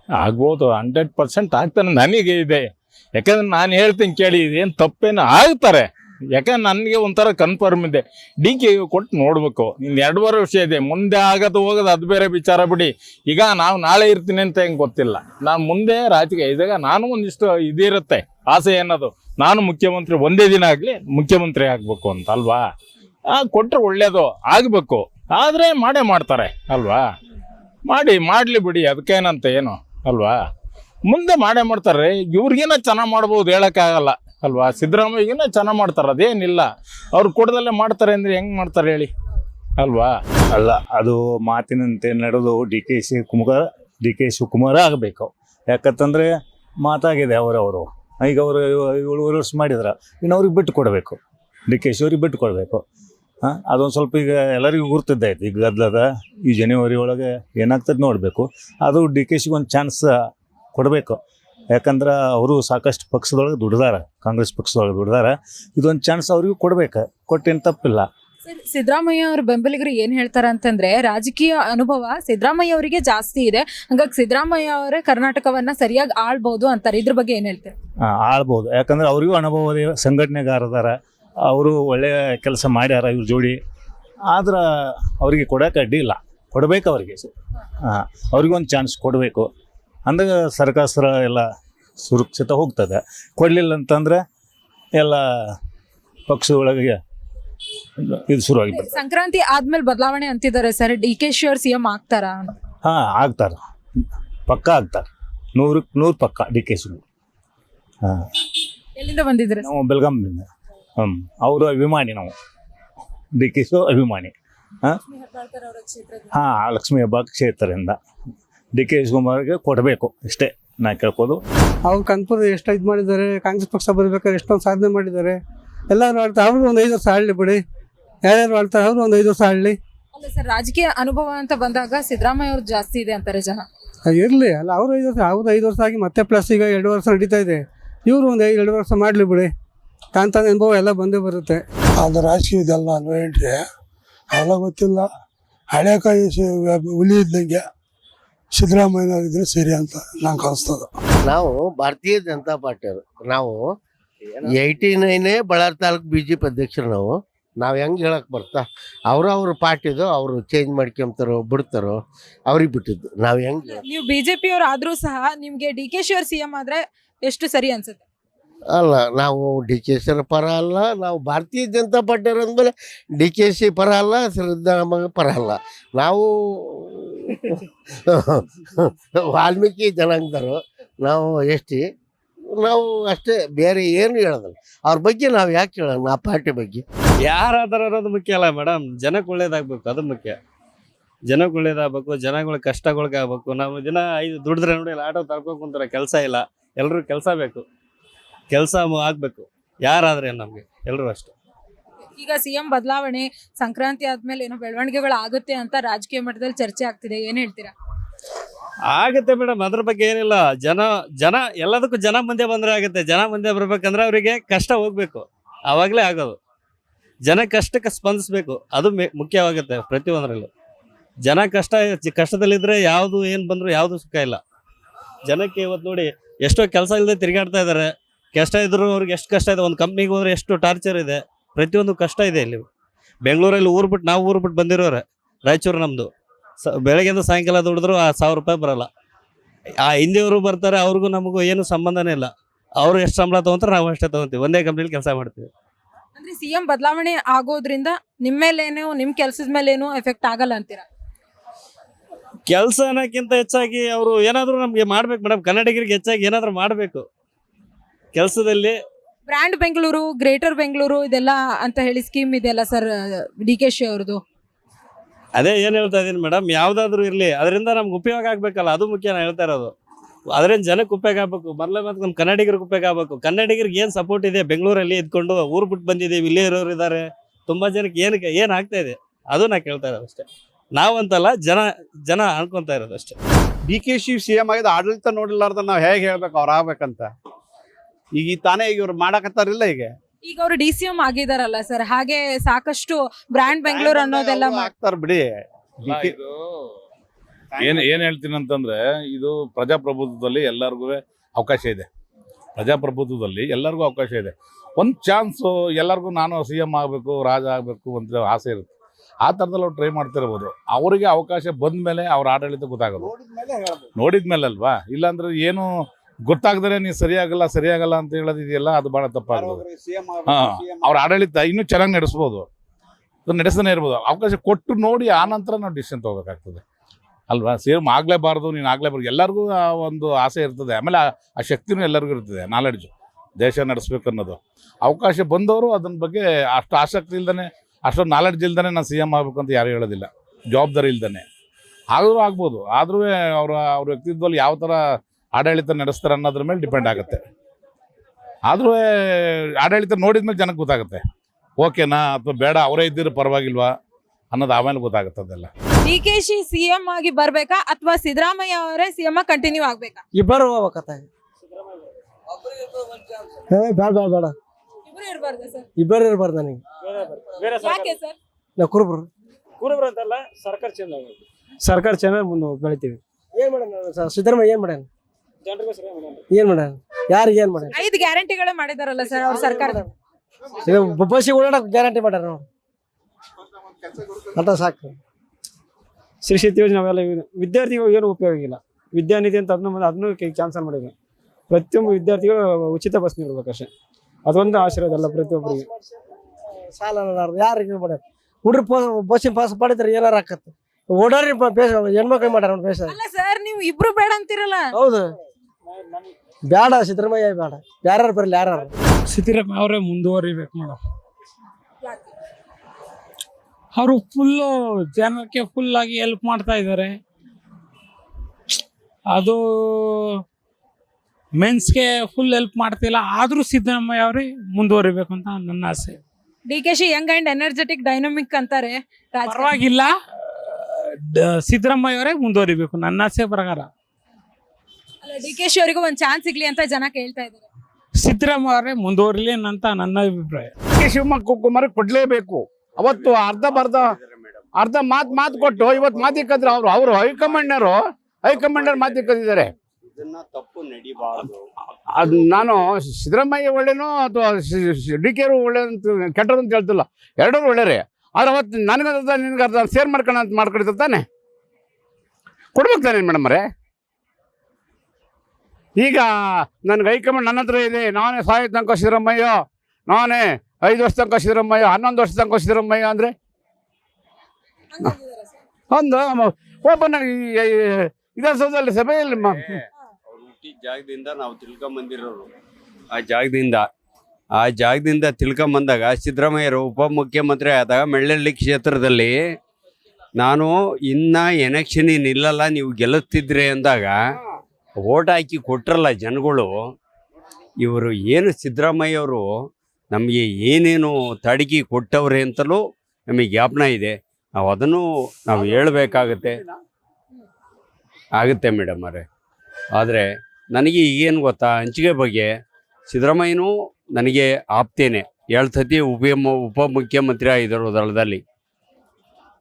ಆಗ್ಬೋದು ಹಂಡ್ರೆಡ್ ಪರ್ಸೆಂಟ್ ಆಗ್ತಾನೆ ನನಗೆ ಇದೆ. ಯಾಕಂದ್ರೆ ನಾನು ಹೇಳ್ತೀನಿ ಕೇಳಿ ಇದೇನು ತಪ್ಪೇನು ಆಗ್ತಾರೆ. ಯಾಕಂದ್ರೆ ನನಗೆ ಒಂಥರ ಕನ್ಫರ್ಮ್ ಇದೆ. ಡಿ ಕೆ ಕೊಟ್ಟು ನೋಡಬೇಕು. ಇನ್ನು ಎರಡೂವರೆ ವರ್ಷ ಇದೆ. ಮುಂದೆ ಆಗೋದು ಹೋಗೋದು ಅದು ಬೇರೆ ವಿಚಾರ ಬಿಡಿ. ಈಗ ನಾವು ನಾಳೆ ಇರ್ತೀನಿ ಅಂತ ಹೆಂಗೆ ಗೊತ್ತಿಲ್ಲ. ನಾನು ಮುಂದೆ ರಾಜಕೀಯ ಇದಾಗ ನಾನು ಒಂದಿಷ್ಟು ಇದಿರುತ್ತೆ ಆಸೆ ಏನದು? ನಾನು ಮುಖ್ಯಮಂತ್ರಿ ಒಂದೇ ದಿನ ಆಗಲಿ ಮುಖ್ಯಮಂತ್ರಿ ಆಗಬೇಕು ಅಂತ ಅಲ್ವಾ? ಆ, ಕೊಟ್ಟರೆ ಒಳ್ಳೇದು. ಆಗಬೇಕು. ಆದರೆ ಮಾಡೇ ಮಾಡ್ತಾರೆ ಅಲ್ವಾ? ಮಾಡಿ ಮಾಡಲಿ ಬಿಡಿ. ಅದಕ್ಕೇನಂತ ಏನು? ಅಲ್ವಾ? ಮುಂದೆ ಮಾಡೇ ಮಾಡ್ತಾರೆ. ಇವ್ರಿಗೇನ ಚೆನ್ನಾಗಿ ಮಾಡ್ಬೋದು ಹೇಳೋಕ್ಕಾಗಲ್ಲ ಅಲ್ವಾ? ಸಿದ್ದರಾಮಯ್ಯಗಿನ ಚೆನ್ನಾಗಿ ಮಾಡ್ತಾರೆ, ಅದೇನಿಲ್ಲ. ಅವ್ರು ಕೊಡದಲ್ಲೇ ಮಾಡ್ತಾರೆ ಅಂದರೆ ಹೆಂಗೆ ಮಾಡ್ತಾರೆ ಹೇಳಿ, ಅಲ್ವಾ? ಅಲ್ಲ, ಅದು ಮಾತಿನಂತೆ ನಡೆದು D K Shivakumar D K Shivakumar ಆಗಬೇಕು. ಯಾಕಂತಂದರೆ ಮಾತಾಗಿದೆ ಅವರವರು. ಈಗ ಅವರು ಏಳುವರೆ ವರ್ಷ ಮಾಡಿದ್ರೆ, ಇನ್ನು ಅವ್ರಿಗೆ ಬಿಟ್ಟು ಕೊಡಬೇಕು. ಡಿ ಕೆ ಶಿ ಅವ್ರಿಗೆ ಬಿಟ್ಟು ಕೊಡಬೇಕು. ಹಾಂ? ಅದೊಂದು ಸ್ವಲ್ಪ ಈಗ ಎಲ್ಲರಿಗೂ ಗುರ್ತಿದ್ದಾಯ್ತು ಈಗ ಗದ್ದಲದ ಈ ಜನವರಿ ಒಳಗೆ ಏನಾಗ್ತದೆ ನೋಡಬೇಕು. ಅದು ಡಿ ಕೆ ಶಿಗೆ ಒಂದು ಚಾನ್ಸ್ ಕೊಡಬೇಕು. ಯಾಕಂದ್ರೆ ಅವರು ಸಾಕಷ್ಟು ಪಕ್ಷದೊಳಗೆ ದುಡ್ದಾರ ಕಾಂಗ್ರೆಸ್ ಪಕ್ಷದೊಳಗೆ ದುಡ್ದಾರ. ಇದೊಂದು ಚಾನ್ಸ್ ಅವ್ರಿಗೂ ಕೊಡಬೇಕು. ಕೊಟ್ಟೇನು ತಪ್ಪಿಲ್ಲ. ಸಿದ್ದರಾಮಯ್ಯ ಅವ್ರ ಬೆಂಬಲಿಗರು ಏನು ಹೇಳ್ತಾರೆ ಅಂತಂದ್ರೆ ರಾಜಕೀಯ ಅನುಭವ ಸಿದ್ದರಾಮಯ್ಯ ಅವರಿಗೆ ಜಾಸ್ತಿ ಇದೆ. ಹಂಗಾಗಿ ಸಿದ್ದರಾಮಯ್ಯ ಅವರೇ ಕರ್ನಾಟಕವನ್ನ ಸರಿಯಾಗಿ ಆಳ್ಬಹುದು ಅಂತಾರೆ. ಇದ್ರ ಬಗ್ಗೆ ಏನು ಹೇಳ್ತಾರೆ? ಆಳ್ಬೋದು. ಯಾಕಂದ್ರೆ ಅವರಿಗೂ ಅನುಭವ ಸಂಘಟನೆಗಾರದಾರ. ಅವರು ಒಳ್ಳೆಯ ಕೆಲಸ ಮಾಡ್ಯಾರ ಇವ್ರ ಜೋಡಿ. ಆದ್ರೆ ಅವರಿಗೆ ಕೊಡೋಕೆ ಅಡ್ಡಿ ಇಲ್ಲ. ಕೊಡಬೇಕು ಅವರಿಗೆ. ಹಾಂ ಅವ್ರಿಗೊಂದು ಚಾನ್ಸ್ ಕೊಡಬೇಕು. ಅಂದಾಗ ಸರ್ಕಾಸ್ತ್ರ ಎಲ್ಲ ಸುರಕ್ಷಿತ ಹೋಗ್ತದೆ. ಕೊಡಲಿಲ್ಲ ಅಂತಂದ್ರೆ ಎಲ್ಲ ಪಕ್ಷದೊಳಗೆ ಇದು ಶುರುವಾಗಿ ಸಂಕ್ರಾಂತಿ ಆದ್ಮೇಲೆ ಬದಲಾವಣೆ ಅಂತಿದ್ದಾರೆ ಸರ್. ಡಿ ಕೆ ಶಿ ಅವ್ರು ಸಿ ಎಂ ಆಗ್ತಾರ? ಹಾಂ ಆಗ್ತಾರೆ. ಪಕ್ಕ ಆಗ್ತಾರೆ. ನೂರಕ್ಕೆ ನೂರು ಪಕ್ಕ ಡಿ ಕೆ ಶಿ ಹಾಂ. ಎಲ್ಲಿಂದ ಬಂದಿದ್ರೆ ನಾವು ಬೆಳಗಾಂದಿಂದ ಹ್ಞೂ ಅವರು ಅಭಿಮಾನಿ ನಾವು. ಡಿ ಕೆ ಶಿ ಅಭಿಮಾನಿ. ಹಾಂ? ಹಾಂ ಲಕ್ಷ್ಮೀ ಹಬ್ಬ ಕ್ಷೇತ್ರದಿಂದ. ಡಿ ಕೆ ಶಿವಕುಮಾರ್ಗೆ ಕೊಡಬೇಕು ಇಷ್ಟೇ ನಾ ಕೇಳ್ಬೋದು ಅವ್ರು ಕನ್ಪುರ ಎಷ್ಟು ಇದು ಮಾಡಿದ್ದಾರೆ ಕಾಂಗ್ರೆಸ್ ಪಕ್ಷ ಬರಬೇಕಾದ್ರೆ ಎಷ್ಟೊಂದು ಸಾಧನೆ ಮಾಡಿದ್ದಾರೆ. ಎಲ್ಲರೂ ಆಡ್ತಾರೆ ಅವರು ಒಂದು ಐದು ವರ್ಷ ಆಡಲಿ ಬಿಡಿ. ಯಾರ್ಯಾರು ಆಡ್ತಾರೆ ಅವರು ಒಂದು ಐದು ವರ್ಷ ಆಡಲಿ ಅಲ್ಲ ಸರ್ ರಾಜಕೀಯ ಅನುಭವ ಅಂತ ಬಂದಾಗ ಸಿದ್ದರಾಮಯ್ಯ ಅವ್ರು ಜಾಸ್ತಿ ಇದೆ ಅಂತಾರೆ ಜನ. ಇರಲಿ ಅಲ್ಲ ಅವ್ರು ಐದು ವರ್ಷ ಅವ್ರು ಐದು ವರ್ಷ ಆಗಿ ಮತ್ತೆ ಪ್ಲಸ್ ಈಗ ಎರಡು ವರ್ಷ ನಡೀತಾ ಇದೆ. ಇವರು ಒಂದು ಐದು ಎರಡು ವರ್ಷ ಮಾಡಲಿ ಬಿಡಿ. ತಾನು ತಾನು ಅನುಭವ ಎಲ್ಲ ಬಂದೇ ಬರುತ್ತೆ. ಅದು ರಾಜಕೀಯದಲ್ಲ ಅನ್ವೇಂಟ್ರಿ ಅವೆಲ್ಲ ಗೊತ್ತಿಲ್ಲ. ಹಳೆ ಕಾಯಿ ಹುಲಿ ಇದ್ದಂಗೆ ಸಿದ್ದರಾಮಯ್ಯನವರಿದ್ರೆ ಸರಿ ಅಂತ ನಂಗೆ ಅನಿಸ್ತದೆ. ನಾವು ಭಾರತೀಯ ಜನತಾ ಪಾರ್ಟಿಯವರು ನಾವು ಏಯ್ಟಿ ನೈನೇ ಬಳ್ಳಾರಿ ತಾಲೂಕು ಬಿ ಜೆ ಪಿ ಅಧ್ಯಕ್ಷರು ನಾವು. ನಾವು ಹೆಂಗೆ ಹೇಳಕ್ಕೆ ಬರ್ತಾ? ಅವರು ಅವ್ರ ಪಾರ್ಟಿದು ಅವರು ಚೇಂಜ್ ಮಾಡ್ಕೊಂತಾರೋ ಬಿಡ್ತಾರೋ ಅವ್ರಿಗೆ ಬಿಟ್ಟಿದ್ದು. ನಾವು ಹೆಂಗೆ ನೀವು ಬಿಜೆಪಿ ಅವ್ರು ಆದರೂ ಸಹ ನಿಮಗೆ ಡಿ ಕೆ ಶಿ ಅವ್ರ ಸಿ ಎಂ ಆದರೆ ಎಷ್ಟು ಸರಿ ಅನ್ಸುತ್ತೆ? ಅಲ್ಲ, ನಾವು ಡಿ ಕೆ ಸಿ ಪರ ಅಲ್ಲ, ನಾವು ಭಾರತೀಯ ಜನತಾ ಪಾರ್ಟಿಯವ್ರು ಅಂದಮೇಲೆ ಡಿ ಕೆ ಸಿ ಪರ ಅಲ್ಲ, ಸಿದ್ದರಾಮಯ್ಯ ಪರ ಅಲ್ಲ. ನಾವು ವಾಲ್ಮೀಕಿ ಜನಾಂಗದವರು, ನಾವು ಎಷ್ಟಿ ನಾವು ಅಷ್ಟೇ, ಬೇರೆ ಏನು ಹೇಳೋದಿಲ್ಲ. ಅವ್ರ ಬಗ್ಗೆ ನಾವು ಯಾಕೆ ಹೇಳೋಣ ಆ ಪಾರ್ಟಿ ಬಗ್ಗೆ? ಯಾರಾದರೂ ಅನ್ನೋದು ಮುಖ್ಯ ಅಲ್ಲ ಮೇಡಮ್. ಜನಕ್ಕೆ ಒಳ್ಳೇದಾಗಬೇಕು, ಅದು ಮುಖ್ಯ. ಜನಕ್ಕೆ ಒಳ್ಳೇದಾಗಬೇಕು, ಜನಗಳ ಕಷ್ಟಗಳಿಗಾಗಬೇಕು. ನಾವು ದಿನ ಐದು ದುಡಿದ್ರೆ ನೋಡಿ ಆಟೋ ತರ್ಕೋ ಕುಂತಾರೆ ಕೆಲಸ ಇಲ್ಲ. ಎಲ್ಲರೂ ಕೆಲಸ ಬೇಕು. ಕೆಲಸ ಆಗಬೇಕು. ಯಾರಾದ್ರೆ ನಮಗೆ ಎಲ್ಲರೂ ಅಷ್ಟೇ. ಈಗ ಸಿಎಂ ಬದಲಾವಣೆ ಸಂಕ್ರಾಂತಿ ಆದ್ಮೇಲೆ ಏನೋ ಬೆಳವಣಿಗೆಗಳು ಆಗುತ್ತೆ ಅಂತ ರಾಜಕೀಯ ಮಟ್ಟದಲ್ಲಿ ಚರ್ಚೆ ಆಗ್ತಿದೆ. ಏನ್ ಹೇಳ್ತೀರಾ? ಆಗುತ್ತೆ ಮೇಡಮ್. ಅದ್ರ ಬಗ್ಗೆ ಏನಿಲ್ಲ. ಜನ ಜನ ಎಲ್ಲದಕ್ಕೂ ಜನ ಮುಂದೆ ಬಂದ್ರೆ ಆಗುತ್ತೆ. ಜನ ಮುಂದೆ ಬರ್ಬೇಕಂದ್ರೆ ಅವರಿಗೆ ಕಷ್ಟ ಹೋಗ್ಬೇಕು. ಆವಾಗಲೇ ಆಗೋದು. ಜನ ಕಷ್ಟಕ್ಕೆ ಸ್ಪಂದಿಸ್ಬೇಕು. ಅದು ಮುಖ್ಯವಾಗುತ್ತೆ ಪ್ರತಿಯೊಂದರಲ್ಲೂ. ಜನ ಕಷ್ಟ ಕಷ್ಟದಲ್ಲಿದ್ದರೆ ಯಾವುದು ಏನು ಬಂದರೂ ಯಾವುದು ಸುಖ ಇಲ್ಲ. ಜನಕ್ಕೆ ಇವತ್ತು ನೋಡಿ ಎಷ್ಟೋ ಕೆಲಸ ಇಲ್ಲದೆ ತಿರುಗಾಡ್ತಾ ಇದ್ದಾರೆ ಕಷ್ಟ ಇದ್ರು ಅವ್ರಿಗೆ ಎಷ್ಟು ಕಷ್ಟ ಇದೆ ಒಂದು ಕಂಪ್ನಿಗೆ ಹೋದ್ರೆ ಎಷ್ಟು ಟಾರ್ಚರ್ ಇದೆ ಪ್ರತಿಯೊಂದು ಕಷ್ಟ ಇದೆ ಇಲ್ಲಿ. ಬೆಂಗಳೂರಲ್ಲಿ ಊರು ಬಿಟ್ಟು ನಾವು ಊರು ಬಿಟ್ಟು ಬಂದಿರೋರೆ ರಾಯಚೂರು ನಮ್ಮದು ಸ ಬೆಳಗ್ಗೆಯಿಂದ ಸಾಯಂಕಾಲ ದುಡಿದ್ರು ಆ ಸಾವಿರ ರೂಪಾಯಿ ಬರಲ್ಲ. ಆ ಹಿಂದಿಯವರು ಬರ್ತಾರೆ ಅವ್ರಿಗೂ ನಮಗೂ ಏನು ಸಂಬಂಧನೇ ಇಲ್ಲ. ಅವರು ಎಷ್ಟು ಸಂಬಳ ತೊಗೊಂತಾರೆ ನಾವು ಅಷ್ಟೇ ತೊಗೊತೀವಿ. ಒಂದೇ ಕಂಪ್ನಿಲಿ ಕೆಲಸ ಮಾಡ್ತೀವಿ. ಅಂದ್ರೆ ಸಿಎಂ ಬದಲಾವಣೆ ಆಗೋದ್ರಿಂದ ನಿಮ್ಮ ಮೇಲೇನು ನಿಮ್ಮ ಕೆಲಸದ ಮೇಲೇನು ಎಫೆಕ್ಟ್ ಆಗಲ್ಲ ಅಂತೀರಾ? ಕೆಲಸ ಅನ್ನೋಕ್ಕಿಂತ ಹೆಚ್ಚಾಗಿ ಅವರು ಏನಾದರೂ ನಮಗೆ ಮಾಡ್ಬೇಕು ಮೇಡಮ್ ಕನ್ನಡಿಗರಿಗೆ ಹೆಚ್ಚಾಗಿ ಏನಾದರೂ ಮಾಡಬೇಕು. ಕೆಲಸದಲ್ಲಿ ಬ್ರ್ಯಾಂಡ್ ಬೆಂಗಳೂರು ಗ್ರೇಟರ್ ಬೆಂಗಳೂರು ಇದೆಲ್ಲ ಅಂತ ಹೇಳಿ ಸ್ಕೀಮ್ ಇದೆಯಲ್ಲ ಸರ್ ಡಿ ಕೆ ಶಿ ಅವ್ರದ್ದು? ಅದೇ ಏನು ಹೇಳ್ತಾ ಇದ್ದೀನಿ ಮೇಡಮ್ ಯಾವುದಾದ್ರೂ ಇರಲಿ ಅದರಿಂದ ನಮ್ಗೆ ಉಪಯೋಗ ಆಗಬೇಕಲ್ಲ ಅದು ಮುಖ್ಯ ನಾನು ಹೇಳ್ತಾ ಇರೋದು. ಅದರಿಂದ ಜನಕ್ಕೆ ಉಪಯೋಗ ಆಗಬೇಕು ಬರಲೇ ಮತ್ತು ನಮ್ಮ ಕನ್ನಡಿಗರಿಗೆ ಉಪಯೋಗ ಆಗಬೇಕು. ಕನ್ನಡಿಗರಿಗೆ ಏನು ಸಪೋರ್ಟ್ ಇದೆ ಬೆಂಗಳೂರಲ್ಲಿ ಇದ್ಕೊಂಡು ಊರು ಬಿಟ್ಟು ಬಂದಿದ್ದೀವಿ ಇಲ್ಲೇ ಇರೋರು ಇದ್ದಾರೆ ತುಂಬ ಜನಕ್ಕೆ ಏನಕ್ಕೆ ಏನು ಆಗ್ತಾ ಇದೆ ಅದು ನಾ ಕೇಳ್ತಾ ಇರೋದು ಅಷ್ಟೇ. ನಾವಂತಲ್ಲ ಜನ ಜನ ಅನ್ಕೊಂತಾ ಇರೋದು ಅಷ್ಟೇ. D K Shi C M ಆಗಿದ್ದು ಆಡಳಿತ ನೋಡಿಲ್ಲಾರ್ದ ನಾವು ಹೇಗೆ ಹೇಳ್ಬೇಕು ಅವ್ರು ಆಗ್ಬೇಕಂತ? ಈಗ ಈ ತಾನೇ ಈಗ ಇವ್ರು ಮಾಡಕತ್ತಾರಿಲ್ಲ ಈಗ. ಈಗ ಅವರು ಡಿ ಸಿ ಎಂ ಆಗಿದಾರಲ್ಲ ಸರ್ ಹಾಗೆ ಸಾಕಷ್ಟು ಬ್ರ್ಯಾಂಡ್ ಬೆಂಗಳೂರು ಅನ್ನೋದೆಲ್ಲ ಮಾ- ಬಿಡಿ. ಏನ್ ಏನ್ ಹೇಳ್ತೀನಿ ಅಂತಂದ್ರೆ ಇದು ಪ್ರಜಾಪ್ರಭುತ್ವದಲ್ಲಿ ಎಲ್ಲರಿಗೂ ಅವಕಾಶ ಇದೆ. ಪ್ರಜಾಪ್ರಭುತ್ವದಲ್ಲಿ ಎಲ್ಲರಿಗೂ ಅವಕಾಶ ಇದೆ. ಒಂದು ಚಾನ್ಸು ಎಲ್ಲರಿಗೂ ನಾನು ಸಿ ಎಂ ಆಗಬೇಕು ರಾಜ ಆಗಬೇಕು ಅಂತ ಆಸೆ ಇರುತ್ತೆ. ಆ ಥರದಲ್ಲಿ ಅವ್ರು ಟ್ರೈ ಮಾಡ್ತಿರ್ಬೋದು. ಅವರಿಗೆ ಅವಕಾಶ ಬಂದ ಮೇಲೆ ಅವ್ರ ಆಡಳಿತ ಗೊತ್ತಾಗೋದು. ನೋಡಿದ ಮೇಲೆ ಅಲ್ವಾ ಇಲ್ಲಾಂದ್ರೆ ಏನು ಗೊತ್ತಾಗ್ದರೆ ನೀವು ಸರಿಯಾಗಲ್ಲ ಸರಿಯಾಗಲ್ಲ ಅಂತ ಹೇಳೋದಿದೆಯಲ್ಲ ಅದು ಭಾಳ ತಪ್ಪಾಗ್ತದೆ. ಹಾಂ ಅವ್ರ. ಆಡಳಿತ ಇನ್ನೂ ಚೆನ್ನಾಗಿ ನಡೆಸ್ಬೋದು. ಅದು ನಡೆಸ್ತಾನೆ ಇರ್ಬೋದು. ಅವಕಾಶ ಕೊಟ್ಟು ನೋಡಿ ಆ ನಂತರ ನಾವು ಡಿಸಿಷನ್ ತಗೋಬೇಕಾಗ್ತದೆ. ಅಲ್ವಾ? ಸೇಮ್ ಆಗಲೇಬಾರ್ದು ನೀನು ಆಗಲೇಬಾರ್ದು. ಎಲ್ಲರಿಗೂ ಆ ಒಂದು ಆಸೆ ಇರ್ತದೆ. ಆಮೇಲೆ ಆ- ಆ ಶಕ್ತಿನೂ ಎಲ್ಲರಿಗೂ ಇರ್ತದೆ ನಾಲೆಡ್ಜು ದೇಶ ನಡೆಸ್ಬೇಕು ಅನ್ನೋದು. ಅವಕಾಶ ಬಂದವರು ಅದನ್ನ ಬಗ್ಗೆ ಅಷ್ಟು ಆಸಕ್ತಿ ಇಲ್ದೇ ಅಷ್ಟೊಂದು ನಾಲೆಡ್ಜ್ ಇಲ್ದೇ ನಾನು ಸಿ ಎಂ ಆಗಬೇಕು ಅಂತ ಯಾರು ಹೇಳೋದಿಲ್ಲ. ಜವಾಬ್ದಾರಿ ಇಲ್ದೇ ಆದರೂ ಆಗ್ಬೋದು. ಆದರೂ ಅವರ ಅವ್ರ ವ್ಯಕ್ತಿತ್ವದಲ್ಲಿ ಯಾವ ಥರ ಆಡಳಿತ ನಡೆಸ್ತಾರೆ ಅನ್ನೋದ್ರ ಮೇಲೆ ಡಿಪೆಂಡ್ ಆಗುತ್ತೆ. ಆದರೂ ಆಡಳಿತ ನೋಡಿದ ಮೇಲೆ ಜನಕ್ಕೆ ಗೊತ್ತಾಗುತ್ತೆ. ಓಕೆನಾ ಅಥವಾ ಬೇಡ ಅವರೇ ಇದ್ದಿರೋ ಪರವಾಗಿಲ್ವಾ ಅನ್ನೋದು ಆಮೇಲೆ ಗೊತ್ತಾಗುತ್ತೆ ಅದೆಲ್ಲ. D K Shi C M ಆಗಿ ಬರ್ಬೇಕಾ ಅಥವಾ ಸಿದ್ದರಾಮಯ್ಯ ಅವರೇ ಸಿ ಎಂ ಕಂಟಿನ್ಯೂ ಆಗ್ಬೇಕಾ? ಇಬ್ಬರು ಹೋಗ್ಬೇಕತ್ತ ಬೇಡ ಬೇಡ ಬೇಡ. ಇಬ್ರು ಇರ್ಬಾರ್ದು ಸರ್? ಇಬ್ಬರು ಇರಬಾರ್ದು ನನಗೆ. ಯಾಕೆ ಸರ್? ನಾವು ಕುರುಬರು. ಕುರುಬ್ರು ಅಂತಲ್ಲ ಸರ್ಕಾರ ಚೇಂಜ್ ಸರ್ಕಾರ ಚೆನ್ನಾಗಿ ಮುಂದೆ ಬೆಳಿತೀವಿ. ಏನ್ ಮಾಡೋಣ? ಸಿದ್ದರಾಮಯ್ಯ ಏನ್ ಮಾಡ್ಯಾನ? ಏನ್ ಮಾಡ ಯಾರಿಗೆ ಏನ್ ಮಾಡ ಐದು ಗ್ಯಾರಂಟಿಗಳೇ ಮಾಡಿದಾರಲ್ಲ ಸರ್ ಅವ್ರ ಸರ್ಕಾರದ. ಈಗ ಬಸ್ಸಿಗೆ ಓಡಾಡಕ್ ಗ್ಯಾರಂಟಿ ಮಾಡ್ಯಾರ ನಾವು ಅಟ ಸಾಕು. ಶಿಕ್ಷಿತ ಯೋಜನೆ ಅವೆಲ್ಲ ಇವು- ವಿದ್ಯಾರ್ಥಿಗಳು ಏನು ಉಪಯೋಗ ಇಲ್ಲ. ವಿದ್ಯಾನಿಧಿ ಅಂತ ಅದನ್ನ ಬಂದು ಅದನ್ನು ಕ್ಯಾನ್ಸಲ್ ಮಾಡಿದ್ರು. ಪ್ರತಿಯೊಬ್ಬ ವಿದ್ಯಾರ್ಥಿಗಳು ಉಚಿತ ಬಸ್ ನೀಡ್ಬೇಕಷ್ಟೇ ಅದೊಂದು ಆಶೀರ್ವಾದ ಅಲ್ಲ ಪ್ರತಿಯೊಬ್ಬರಿಗೆ. ಸಾಲ ಯಾರಿಗೆ ಮಾಡ್ಯಾರ ಹುಡ್ರು ಬಸ್ಸಿನ ಪಾಸ್ ಮಾಡಿದ್ರೆ ಏನಾರ ಆಕತ್ತೆ ಬೇಷ ಹೆಣ್ಮಕ್ಳು ಮಾಡ್ಯಾರ ಬೇಸ ಅಲ್ಲ ಸರ್ ನೀವು ಇಬ್ರು ಬೇಡ ಅಂತೀರಲ್ಲ. ಹೌದು. ಬೇಡ ಸಿದ್ದರಾಮಯ್ಯ ಬೇಡ ಯಾರ್ಯಾರು ಬರಲಿ ಯಾರು ಸಿದ್ದರಾಮಯ್ಯ ಅವರೇ ಮುಂದುವರಿಬೇಕು ಮೇಡಮ್ ಅವರು ಫುಲ್ಲು ಜನಕ್ಕೆ ಫುಲ್ ಆಗಿ ಹೆಲ್ಪ್ ಮಾಡ್ತಾ ಇದ್ದಾರೆ. ಅದು ಮೆನ್ಸ್ಗೆ ಫುಲ್ ಹೆಲ್ಪ್ ಮಾಡ್ತಿಲ್ಲ ಆದರೂ ಸಿದ್ದರಾಮಯ್ಯ ಅವರೇ ಮುಂದುವರಿಬೇಕು ಅಂತ ನನ್ನ ಆಸೆ. D K Shi young and energetic dynamic ಅಂತಾರೆ. ರಾಜಕಾರಣ. ಪರವಾಗಿಲ್ಲ ಡ- ಸಿದ್ದರಾಮಯ್ಯ ಅವರೇ ಮುಂದುವರಿಬೇಕು ನನ್ನ ಆಸೆ ಪ್ರಕಾರ. ಡಿ ಕೆ ಶಿ ಅವರಿಗೂ ಒಂದು ಚಾನ್ಸ್ ಸಿಗ್ಲಿ ಅಂತ ಜನ ಕೇಳ್ತಾ ಇದ್ದಾರೆ. ಸಿದ್ದರಾಮಯ್ಯ ಅವರೇ ಮುಂದುವರಿಲಿ ಅಂತ ನನ್ನ ಅಭಿಪ್ರಾಯ. ಕೆ ಶಿವಮೊಗ್ಗ ಕುಮಾರ್ ಕೊಡ್ಲೇಬೇಕು. ಅವತ್ತು ಅರ್ಧ ಬರ್ಧ ಅರ್ಧ ಮಾತ್ ಮಾತು ಕೊಟ್ಟು ಇವತ್ತು ಮಾತಿಕ್ಕಂದ್ರೆ ಅವರು ಅವರು ಹೈಕಮಾಂಡರು ಹೈಕಮಾಂಡರ್ ತಪ್ಪು ನಡಿಬಾರ್ದು. ಅದು ನಾನು ಸಿದ್ದರಾಮಯ್ಯ ಒಳ್ಳೇನೋ ಅಥವಾ ಡಿ ಕೆ ಒಳ್ಳೆ ಕೆಟ್ಟರು ಅಂತ ಹೇಳ್ತಿಲ್ಲ. ಎರಡೂ ಒಳ್ಳೆಯರೇ ಆದ್ರೆ ಅವತ್ತು ನಾನೇನು ನಿನ್ಗೆ ಅರ್ಧ ಸೇರ್ ಮಾಡ್ಕೊಳ್ಳೋ ಅಂತ ಮಾಡ್ಕೊಳ್ತಾರೆ ತಾನೆ? ಕೊಡ್ಬೇಕು ತಾನೆ ಮೇಡಮ್ ಅವರೇ? ಈಗ ನನಗೆ ಹೈಕಮಾಂಡ್ ನನ್ನ ಹತ್ರ ಇದೆ. ನಾನೇ ಸಾಯ ತನಕ ಸಿದ್ದರಾಮಯ್ಯ. ನಾನೇ ಐದು ವರ್ಷ ತನಕ ಸಿದ್ದರಾಮಯ್ಯ ಹನ್ನೊಂದು ವರ್ಷ ತನಕ ಸಿದ್ದರಾಮಯ್ಯ ಅಂದರೆ? ಒಂದು ಓಪನ್ ಆಗಿ ವಿಧಾನಸೌಧದಲ್ಲಿ ಸಭೆಯಲ್ಲಿ ಜಾಗದಿಂದ ನಾವು ತಿಳ್ಕೊಂಬಂದಿರೋರು ಆ ಜಾಗದಿಂದ ಆ ಜಾಗದಿಂದ ತಿಳ್ಕೊಂಬಂದಾಗ ಸಿದ್ದರಾಮಯ್ಯರು ಉಪಮುಖ್ಯಮಂತ್ರಿ ಆದಾಗ ಮೆಳ್ಳಳ್ಳಿ ಕ್ಷೇತ್ರದಲ್ಲಿ ನಾನು ಇನ್ನ ಎಲೆಕ್ಷನ್ ನಿಲ್ಲಲ್ಲ ನೀವು ಗೆಲ್ಲುತ್ತಿದ್ರಿ ಅಂದಾಗ ಓಟ್ ಹಾಕಿ ಕೊಟ್ರಲ್ಲ ಜನಗಳು, ಇವರು ಏನು ಸಿದ್ದರಾಮಯ್ಯವರು ನಮಗೆ ಏನೇನು ತಡಗಿ ಕೊಟ್ಟವ್ರೆ ಅಂತಲೂ ನಮಗೆ ಜ್ಞಾಪನ ಇದೆ. ನಾವು ಅದನ್ನು ನಾವು ಹೇಳಬೇಕಾಗತ್ತೆ. ಆಗುತ್ತೆ ಮೇಡಮ್ ಅವರೇ. ಆದರೆ ನನಗೆ ಈಗೇನು ಗೊತ್ತಾ ಹಂಚಿಕೆ ಬಗ್ಗೆ ಸಿದ್ದರಾಮಯ್ಯನೂ ನನಗೆ ಆಪ್ತೇನೆ. ಎರಡು ಸತಿ ಉಪ ಮುಖ್ಯಮಂತ್ರಿ ಆಗಿದ್ದರು ದಳದಲ್ಲಿ.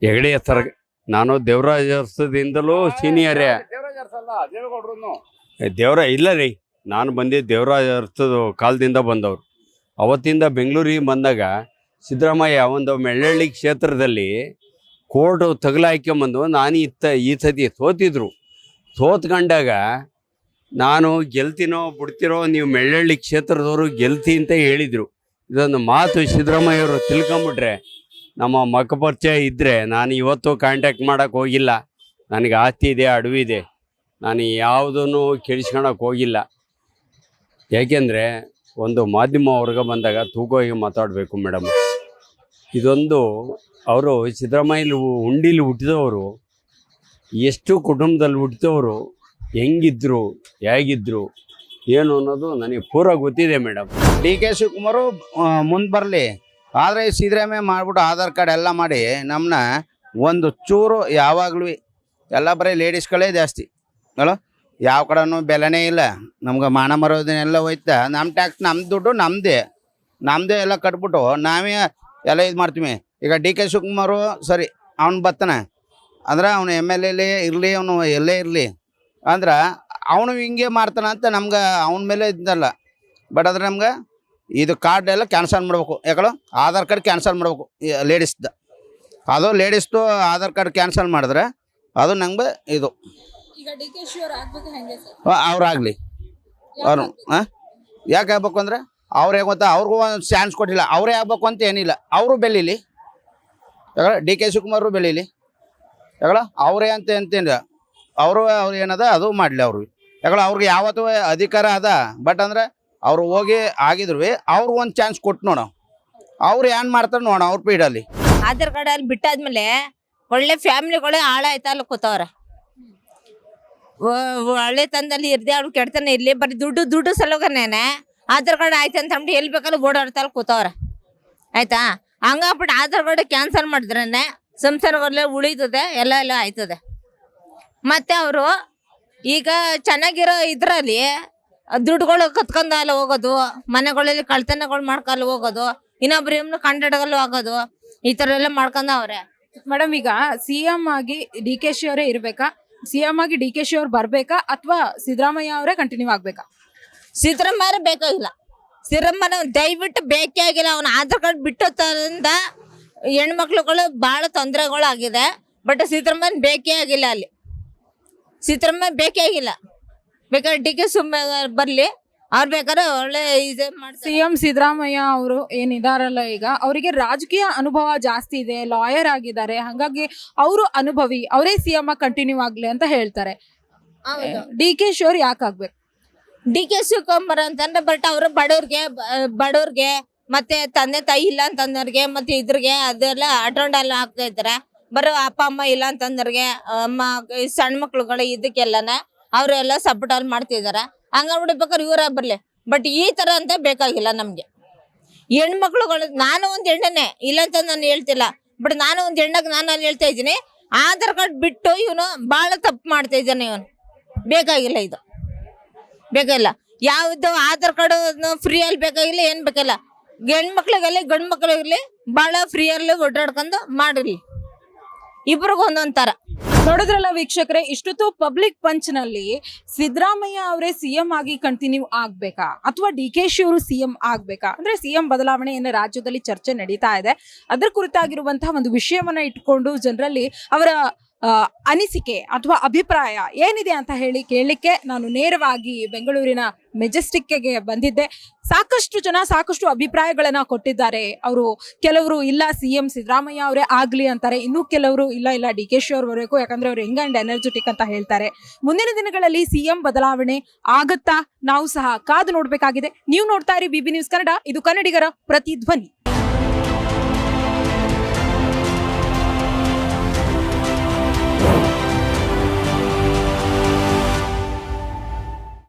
ಹೆಗಡೆಯ ಸರ್, ನಾನು ದೇವರಾಜ ಸೀನಿಯರೇ ದೇವರ ಇಲ್ಲ ರೀ. ನಾನು ಬಂದಿದ್ದು ದೇವರ ಅರ್ಥದ ಕಾಲದಿಂದ ಬಂದವರು. ಅವತ್ತಿಂದ ಬೆಂಗಳೂರಿಗೆ ಬಂದಾಗ ಸಿದ್ದರಾಮಯ್ಯ ಒಂದು ಮೆಳ್ಳಳ್ಳಿ ಕ್ಷೇತ್ರದಲ್ಲಿ ಕೋರ್ಟ್ ತಗಲಾಯ್ಕೊಂಬಂದು ನಾನು ಇತ್ತ ಈ ಸತಿ ಸೋತಿದ್ರು. ಸೋತ್ಕೊಂಡಾಗ ನಾನು ಗೆಲ್ತೀನೋ ಬಿಡ್ತಿರೋ ನೀವು ಮೆಳ್ಳಳ್ಳಿ ಕ್ಷೇತ್ರದವರು ಗೆಲ್ತಿ ಅಂತ ಹೇಳಿದರು. ಇದೊಂದು ಮಾತು ಸಿದ್ದರಾಮಯ್ಯವರು ತಿಳ್ಕೊಂಬಿಟ್ರೆ ನಮ್ಮ ಮಕ್ಕ ಪರಿಚಯ ಇದ್ದರೆ ನಾನು ಇವತ್ತು ಕಾಂಟ್ಯಾಕ್ಟ್ ಮಾಡೋಕ್ಕೆ ಹೋಗಿಲ್ಲ. ನನಗೆ ಆಸ್ತಿ ಇದೆ, ಅಡವಿ ಇದೆ. ನಾನು ಯಾವುದನ್ನು ಕೆಡಿಸ್ಕೊಳಕ್ಕೆ ಹೋಗಿಲ್ಲ. ಏಕೆಂದರೆ ಒಂದು ಮಾಧ್ಯಮ ವರ್ಗ ಬಂದಾಗ ತೂಕವಾಗಿ ಮಾತಾಡಬೇಕು ಮೇಡಮ್. ಇದೊಂದು ಅವರು ಸಿದ್ದರಾಮಯ್ಯ ಉಂಡಿಲಿ ಹುಟ್ಟಿದವರು, ಎಷ್ಟು ಕುಟುಂಬದಲ್ಲಿ ಹುಟ್ಟಿದವರು, ಹೆಂಗಿದ್ರು, ಹೇಗಿದ್ರು, ಏನು ಅನ್ನೋದು ನನಗೆ ಪೂರ ಗೊತ್ತಿದೆ ಮೇಡಮ್. ಡಿ ಕೆ ಶಿವಕುಮಾರು ಮುಂದೆ ಬರಲಿ. ಆದರೆ ಸಿದ್ದರಾಮಯ್ಯ ಮಾಡಿಬಿಟ್ಟು ಆಧಾರ್ ಕಾರ್ಡ್ ಎಲ್ಲ ಮಾಡಿ ನಮ್ಮನ್ನ ಒಂದು ಚೂರು ಯಾವಾಗಲೂ ಎಲ್ಲ ಬರೀ ಲೇಡೀಸ್ಗಳೇ ಜಾಸ್ತಿ. ಅಲ್ಲ ಯಾವ ಕಡೆನೂ ಬೆಲೆನೇ ಇಲ್ಲ. ನಮ್ಗೆ ಮಾನ ಮರೋದನ್ನೆಲ್ಲ ಹೋಯ್ತಾ. ನಮ್ಮ ಟ್ಯಾಕ್ಸ್ ನಮ್ಮ ದುಡ್ಡು ನಮ್ಮದೇ ನಮ್ಮದೇ ಎಲ್ಲ ಕಟ್ಬಿಟ್ಟು ನಾವೇ ಎಲ್ಲ ಇದು ಮಾಡ್ತೀವಿ. ಈಗ ಡಿ ಕೆ ಶಿವಕುಮಾರು ಸರಿ, ಅವ್ನು ಬತ್ತಾನೆ. ಅಂದ್ರೆ ಅವನು ಎಂ ಎಲ್ ಎಲ್ಲಿ ಇರಲಿ, ಅವನು ಎಲ್ಲೇ ಇರಲಿ. ಅಂದ್ರೆ ಅವನು ಹಿಂಗೆ ಮಾಡ್ತಾನೆ ಅಂತ ನಮ್ಗೆ ಅವನ ಮೇಲೆ ಇದ್ದಲ್ಲ. ಬಟ್ ಆದ್ರೆ ನಮ್ಗೆ ಇದು ಕಾರ್ಡ್ ಎಲ್ಲ ಕ್ಯಾನ್ಸಲ್ ಮಾಡ್ಬೇಕು. ಯಾಕಳು? ಆಧಾರ್ ಕಾರ್ಡ್ ಕ್ಯಾನ್ಸಲ್ ಮಾಡ್ಬೇಕು. ಲೇಡೀಸ್ದು ಅದು ಲೇಡೀಸ್ದು ಆಧಾರ್ ಕಾರ್ಡ್ ಕ್ಯಾನ್ಸಲ್ ಮಾಡಿದ್ರೆ ಅದು ನಂಗೆ ಇದು. ಈಗ ಡಿ ಕೆ ಶಿ ಅವ್ರು ಆಗ್ಬೇಕು ಹೆಂಗೆ ಸರ್? ಅವ್ರಾಗಲಿ ಅವ್ರು ಹಾಂ? ಯಾಕೆ ಆಗ್ಬೇಕು ಅಂದ್ರೆ ಅವ್ರು ಹೇಗೆ ಗೊತ್ತಾ? ಅವ್ರಿಗೂ ಒಂದು ಚಾನ್ಸ್ ಕೊಟ್ಟಿಲ್ಲ. ಅವರೇ ಆಗ್ಬೇಕು ಅಂತ ಏನಿಲ್ಲ. ಅವರು ಬೆಳೀಲಿ. ಯಾಕಂದ್ರೆ ಡಿ ಕೆ ಶಿವಕುಮಾರು ಬೆಳೀಲಿ. ಯಾಕಂದ್ರೆ ಅವರೇ ಅಂತ ಅಂತೇನಿಲ್ಲ ಅವರು ಅವ್ರು ಏನದ? ಅದು ಮಾಡಲಿ ಅವ್ರಿಗೆ ಯಾಕಂದ್ರೆ ಅವ್ರಿಗೆ ಯಾವತ್ತೂ ಅಧಿಕಾರ ಅದ. ಬಟ್ ಅಂದ್ರೆ ಅವ್ರು ಹೋಗಿ ಆಗಿದ್ರು ಅವ್ರಿಗೆ ಒಂದು ಚಾನ್ಸ್ ಕೊಟ್ಟು ನೋಡೋ ಅವ್ರು ಏನು ಮಾಡ್ತಾರೆ ನೋಡೋಣ ಅವ್ರ ಪೀಡಲ್ಲಿ. ಆಧಾರ್ ಕಾರ್ಡ್ ಅಲ್ಲಿ ಬಿಟ್ಟಾದ್ಮೇಲೆ ಒಳ್ಳೆ ಫ್ಯಾಮಿಲಿಗಳೇ ಹಾಳಾಯ್ತಲ್ಲ ಕೂತವ್ರ. ಒಳ್ಳೆ ತಂದಲ್ಲಿ ಇರ್ದೆ ಅವ್ರು ಕೆಡ್ತಾನೆ ಇರ್ಲಿ, ಬರೀ ದುಡ್ಡು ದುಡ್ಡು ಸಲೋಗನೇನೆ. ಆಧಾರ್ ಕಾರ್ಡ್ ಆಯ್ತು ಅಂತ ಅಂದ್ಬಿಟ್ಟು ಎಲ್ಲಿ ಬೇಕಲ್ಲ ಓಡಾಡ್ತಲ್ಲ ಕೂತವ್ರೆ. ಆಯ್ತಾ? ಹಂಗಾಗ್ಬಿಟ್ಟು ಆಧಾರ್ ಕಾರ್ಡ್ ಕ್ಯಾನ್ಸಲ್ ಮಾಡಿದ್ರೇನೆ ಸಂಸಾರಗಳೆಲ್ಲ ಉಳಿತದೆ, ಎಲ್ಲ ಎಲ್ಲ ಆಯ್ತದೆ. ಮತ್ತೆ ಅವರು ಈಗ ಚೆನ್ನಾಗಿರೋ ಇದರಲ್ಲಿ ದುಡ್ಡುಗಳು ಕತ್ಕೊಂಡ ಅಲ್ಲಿ ಹೋಗೋದು, ಮನೆಗಳಲ್ಲಿ ಕಳ್ತನಗಳು ಮಾಡ್ಕೊಂಡು ಹೋಗೋದು, ಇನ್ನೊಬ್ರು ಇವ್ನು ಹೋಗೋದು ಈ ಥರ ಎಲ್ಲ ಮಾಡ್ಕೊಂಡವ್ರೆ. ಮೇಡಮ್ ಈಗ ಸಿ ಎಂ ಆಗಿ ಡಿ ಕೆ ಶಿ ಅವರೇ ಇರ್ಬೇಕಾ? ಸಿ ಎಂ ಆಗಿ ಡಿ ಕೆ ಶಿ ಅವ್ರು ಬರ್ಬೇಕಾ ಅಥವಾ ಸಿದ್ದರಾಮಯ್ಯ ಅವರೇ ಕಂಟಿನ್ಯೂ ಆಗ್ಬೇಕಾ? ಸಿದ್ದರಾಮಯ್ಯ ಬೇಕಾಗಿಲ್ಲ. ಸಿದ್ದರಾಮಯ್ಯ ದಯವಿಟ್ಟು ಬೇಕೇ ಆಗಿಲ್ಲ. ಅವನ ಆಧಾರ್ ಕಾರ್ಡ್ ಬಿಟ್ಟೋದ್ರಿಂದ ಹೆಣ್ಮಕ್ಳುಗಳು ಭಾಳ ತೊಂದರೆಗಳಾಗಿದೆ. ಬಟ್ ಸಿದ್ದರಾಮಯ್ಯ ಬೇಕೇ ಆಗಿಲ್ಲ ಅಲ್ಲಿ. ಸಿದ್ದರಾಮಯ್ಯ ಬೇಕೇ ಆಗಿಲ್ಲ. ಬೇಕಾದ್ರೆ ಡಿ ಕೆ ಸುಮ್ಮ ಬರಲಿ. ಅವ್ರು ಬೇಕಾದ್ರೆ ಒಳ್ಳೆ ಇದು ಸಿ ಎಂ ಸಿದ್ದರಾಮಯ್ಯ ಅವರು ಏನಿದಾರಲ್ಲ ಈಗ ಅವರಿಗೆ ರಾಜಕೀಯ ಅನುಭವ ಜಾಸ್ತಿ ಇದೆ ಲಾಯರ್ ಆಗಿದ್ದಾರೆ ಹಾಗಾಗಿ ಅವರು ಅನುಭವಿ ಅವರೇ ಸಿ ಎಂ ಕಂಟಿನ್ಯೂ ಆಗ್ಲಿ ಅಂತ ಹೇಳ್ತಾರೆ. ಡಿ ಕೆ ಶಿವರ್ ಯಾಕಾಗ್ಬೇಕು ಯಾಕೆ ಆಗ್ಬೇಕು? ಡಿ ಕೆ ಶಿವಕುಮಾರ್ ಅಂತಂದ್ರೆ ಬಟ್ ಅವರು ಬಡವ್ರಿಗೆ ಬ- ಬಡವ್ರಿಗೆ ಮತ್ತೆ ತಂದೆ ತಾಯಿ ಇಲ್ಲ ಅಂತಂದವ್ರಿಗೆ ಮತ್ತೆ ಇದ್ರಿಗೆ ಅದೆಲ್ಲ ಅಟೆಂಡ್ ಎಲ್ಲ ಆಗ್ತಾ ಇದ್ದಾರೆ ಬರೋ ಅಪ್ಪ ಅಮ್ಮ ಇಲ್ಲ ಅಂತಂದವ್ರಿಗೆ ಅಮ್ಮ ಈ ಸಣ್ಣ ಮಕ್ಳುಗಳು ಇದಕ್ಕೆಲ್ಲನ ಅವರೆಲ್ಲ ಸಪೋರ್ಟ್ ಅಲ್ಲಿ ಮಾಡ್ತಿದ್ದಾರೆ ಹಂಗಾಗ್ಬಿಟ್ಟು ಬೇಕಾದ್ರೆ ಇವರ ಬರ್ಲಿ. ಬಟ್ ಈ ತರ ಅಂತ ಬೇಕಾಗಿಲ್ಲ ನಮಗೆ. ಹೆಣ್ಮಕ್ಳುಗಳು, ನಾನು ಒಂದು ಹೆಣ್ಣೆ ಇಲ್ಲ ಅಂತ ನಾನು ಹೇಳ್ತಿಲ್ಲ. ಬಟ್ ನಾನು ಒಂದು ಹೆಣ್ಣಕ್ ನಾನು ಅಲ್ಲಿ ಹೇಳ್ತಾ ಇದ್ದೀನಿ. ಆಧಾರ್ ಕಾರ್ಡ್ ಬಿಟ್ಟು ಇವನು ಭಾಳ ತಪ್ಪು ಮಾಡ್ತಾ ಇದ್ದಾನೆ ಇವನು. ಬೇಕಾಗಿಲ್ಲ ಇದು. ಬೇಕಾಗಿಲ್ಲ. ಯಾವ್ದು ಆಧಾರ್ ಕಾರ್ಡ್ ಫ್ರೀಯಲ್ಲಿ ಬೇಕಾಗಿಲ್ಲ, ಏನು ಬೇಕಿಲ್ಲ ಹೆಣ್ಮಕ್ಳಿಗಲ್ಲಿ ಗಂಡು ಮಕ್ಳಿಗಲಿ ಭಾಳ ಫ್ರೀಯಲ್ಲಿ ಓಡಾಡ್ಕೊಂಡು ಮಾಡಿರಲಿ. ಇಬ್ರಿಗೂ ಒಂದೊಂದು ತರ. ನೋಡಿದ್ರಲ್ಲ ವೀಕ್ಷಕರೇ, ಇಷ್ಟೊತ್ತು ಪಬ್ಲಿಕ್ ಪಂಚ್ನಲ್ಲಿ ಸಿದ್ದರಾಮಯ್ಯ ಅವರೇ ಸಿಎಂ ಆಗಿ ಕಂಟಿನ್ಯೂ ಆಗ್ಬೇಕಾ? ಅಥವಾ ಡಿ ಕೆ ಶಿ ಅವರು ಸಿಎಂ ಆಗ್ಬೇಕಾ? ಅಂದ್ರೆ ಸಿಎಂ ಬದಲಾವಣೆ ಏನು ರಾಜ್ಯದಲ್ಲಿ ಚರ್ಚೆ ನಡೀತಾ ಇದೆ. ಅದರ ಕುರಿತಾಗಿರುವಂತಹ ಒಂದು ವಿಷಯವನ್ನ ಇಟ್ಕೊಂಡು ಜನರಲ್ಲಿ ಅವರ ಅನಿಸಿಕೆ ಅಥವಾ ಅಭಿಪ್ರಾಯ ಏನಿದೆ ಅಂತ ಹೇಳಿ ಕೇಳಲಿಕ್ಕೆ ನಾನು ನೇರವಾಗಿ ಬೆಂಗಳೂರಿನ ಮೆಜೆಸ್ಟಿಕ್ಗೆ ಬಂದಿದ್ದೆ. ಸಾಕಷ್ಟು ಜನ ಸಾಕಷ್ಟು ಅಭಿಪ್ರಾಯಗಳನ್ನ ಕೊಟ್ಟಿದ್ದಾರೆ. ಅವರು ಕೆಲವರು ಇಲ್ಲ ಸಿ ಎಂ ಸಿದ್ದರಾಮಯ್ಯ ಅವರೇ ಆಗ್ಲಿ ಅಂತಾರೆ. ಇನ್ನು ಕೆಲವರು ಇಲ್ಲ ಇಲ್ಲ ಡಿ ಕೆ ಶಿ ಅವ್ರು ಬರಬೇಕು ಯಾಕಂದ್ರೆ ಅವ್ರು ಹೆಂಗ್ ಅಂಡ್ ಎನರ್ಜೆಟಿಕ್ ಅಂತ ಹೇಳ್ತಾರೆ. ಮುಂದಿನ ದಿನಗಳಲ್ಲಿ ಸಿಎಂ ಬದಲಾವಣೆ ಆಗತ್ತಾ? ನಾವು ಸಹ ಕಾದು ನೋಡ್ಬೇಕಾಗಿದೆ. ನೀವು ನೋಡ್ತಾ ಇರಿ ಬಿಬಿ ನ್ಯೂಸ್ ಕನ್ನಡ. ಇದು ಕನ್ನಡಿಗರ ಪ್ರತಿಧ್ವನಿ.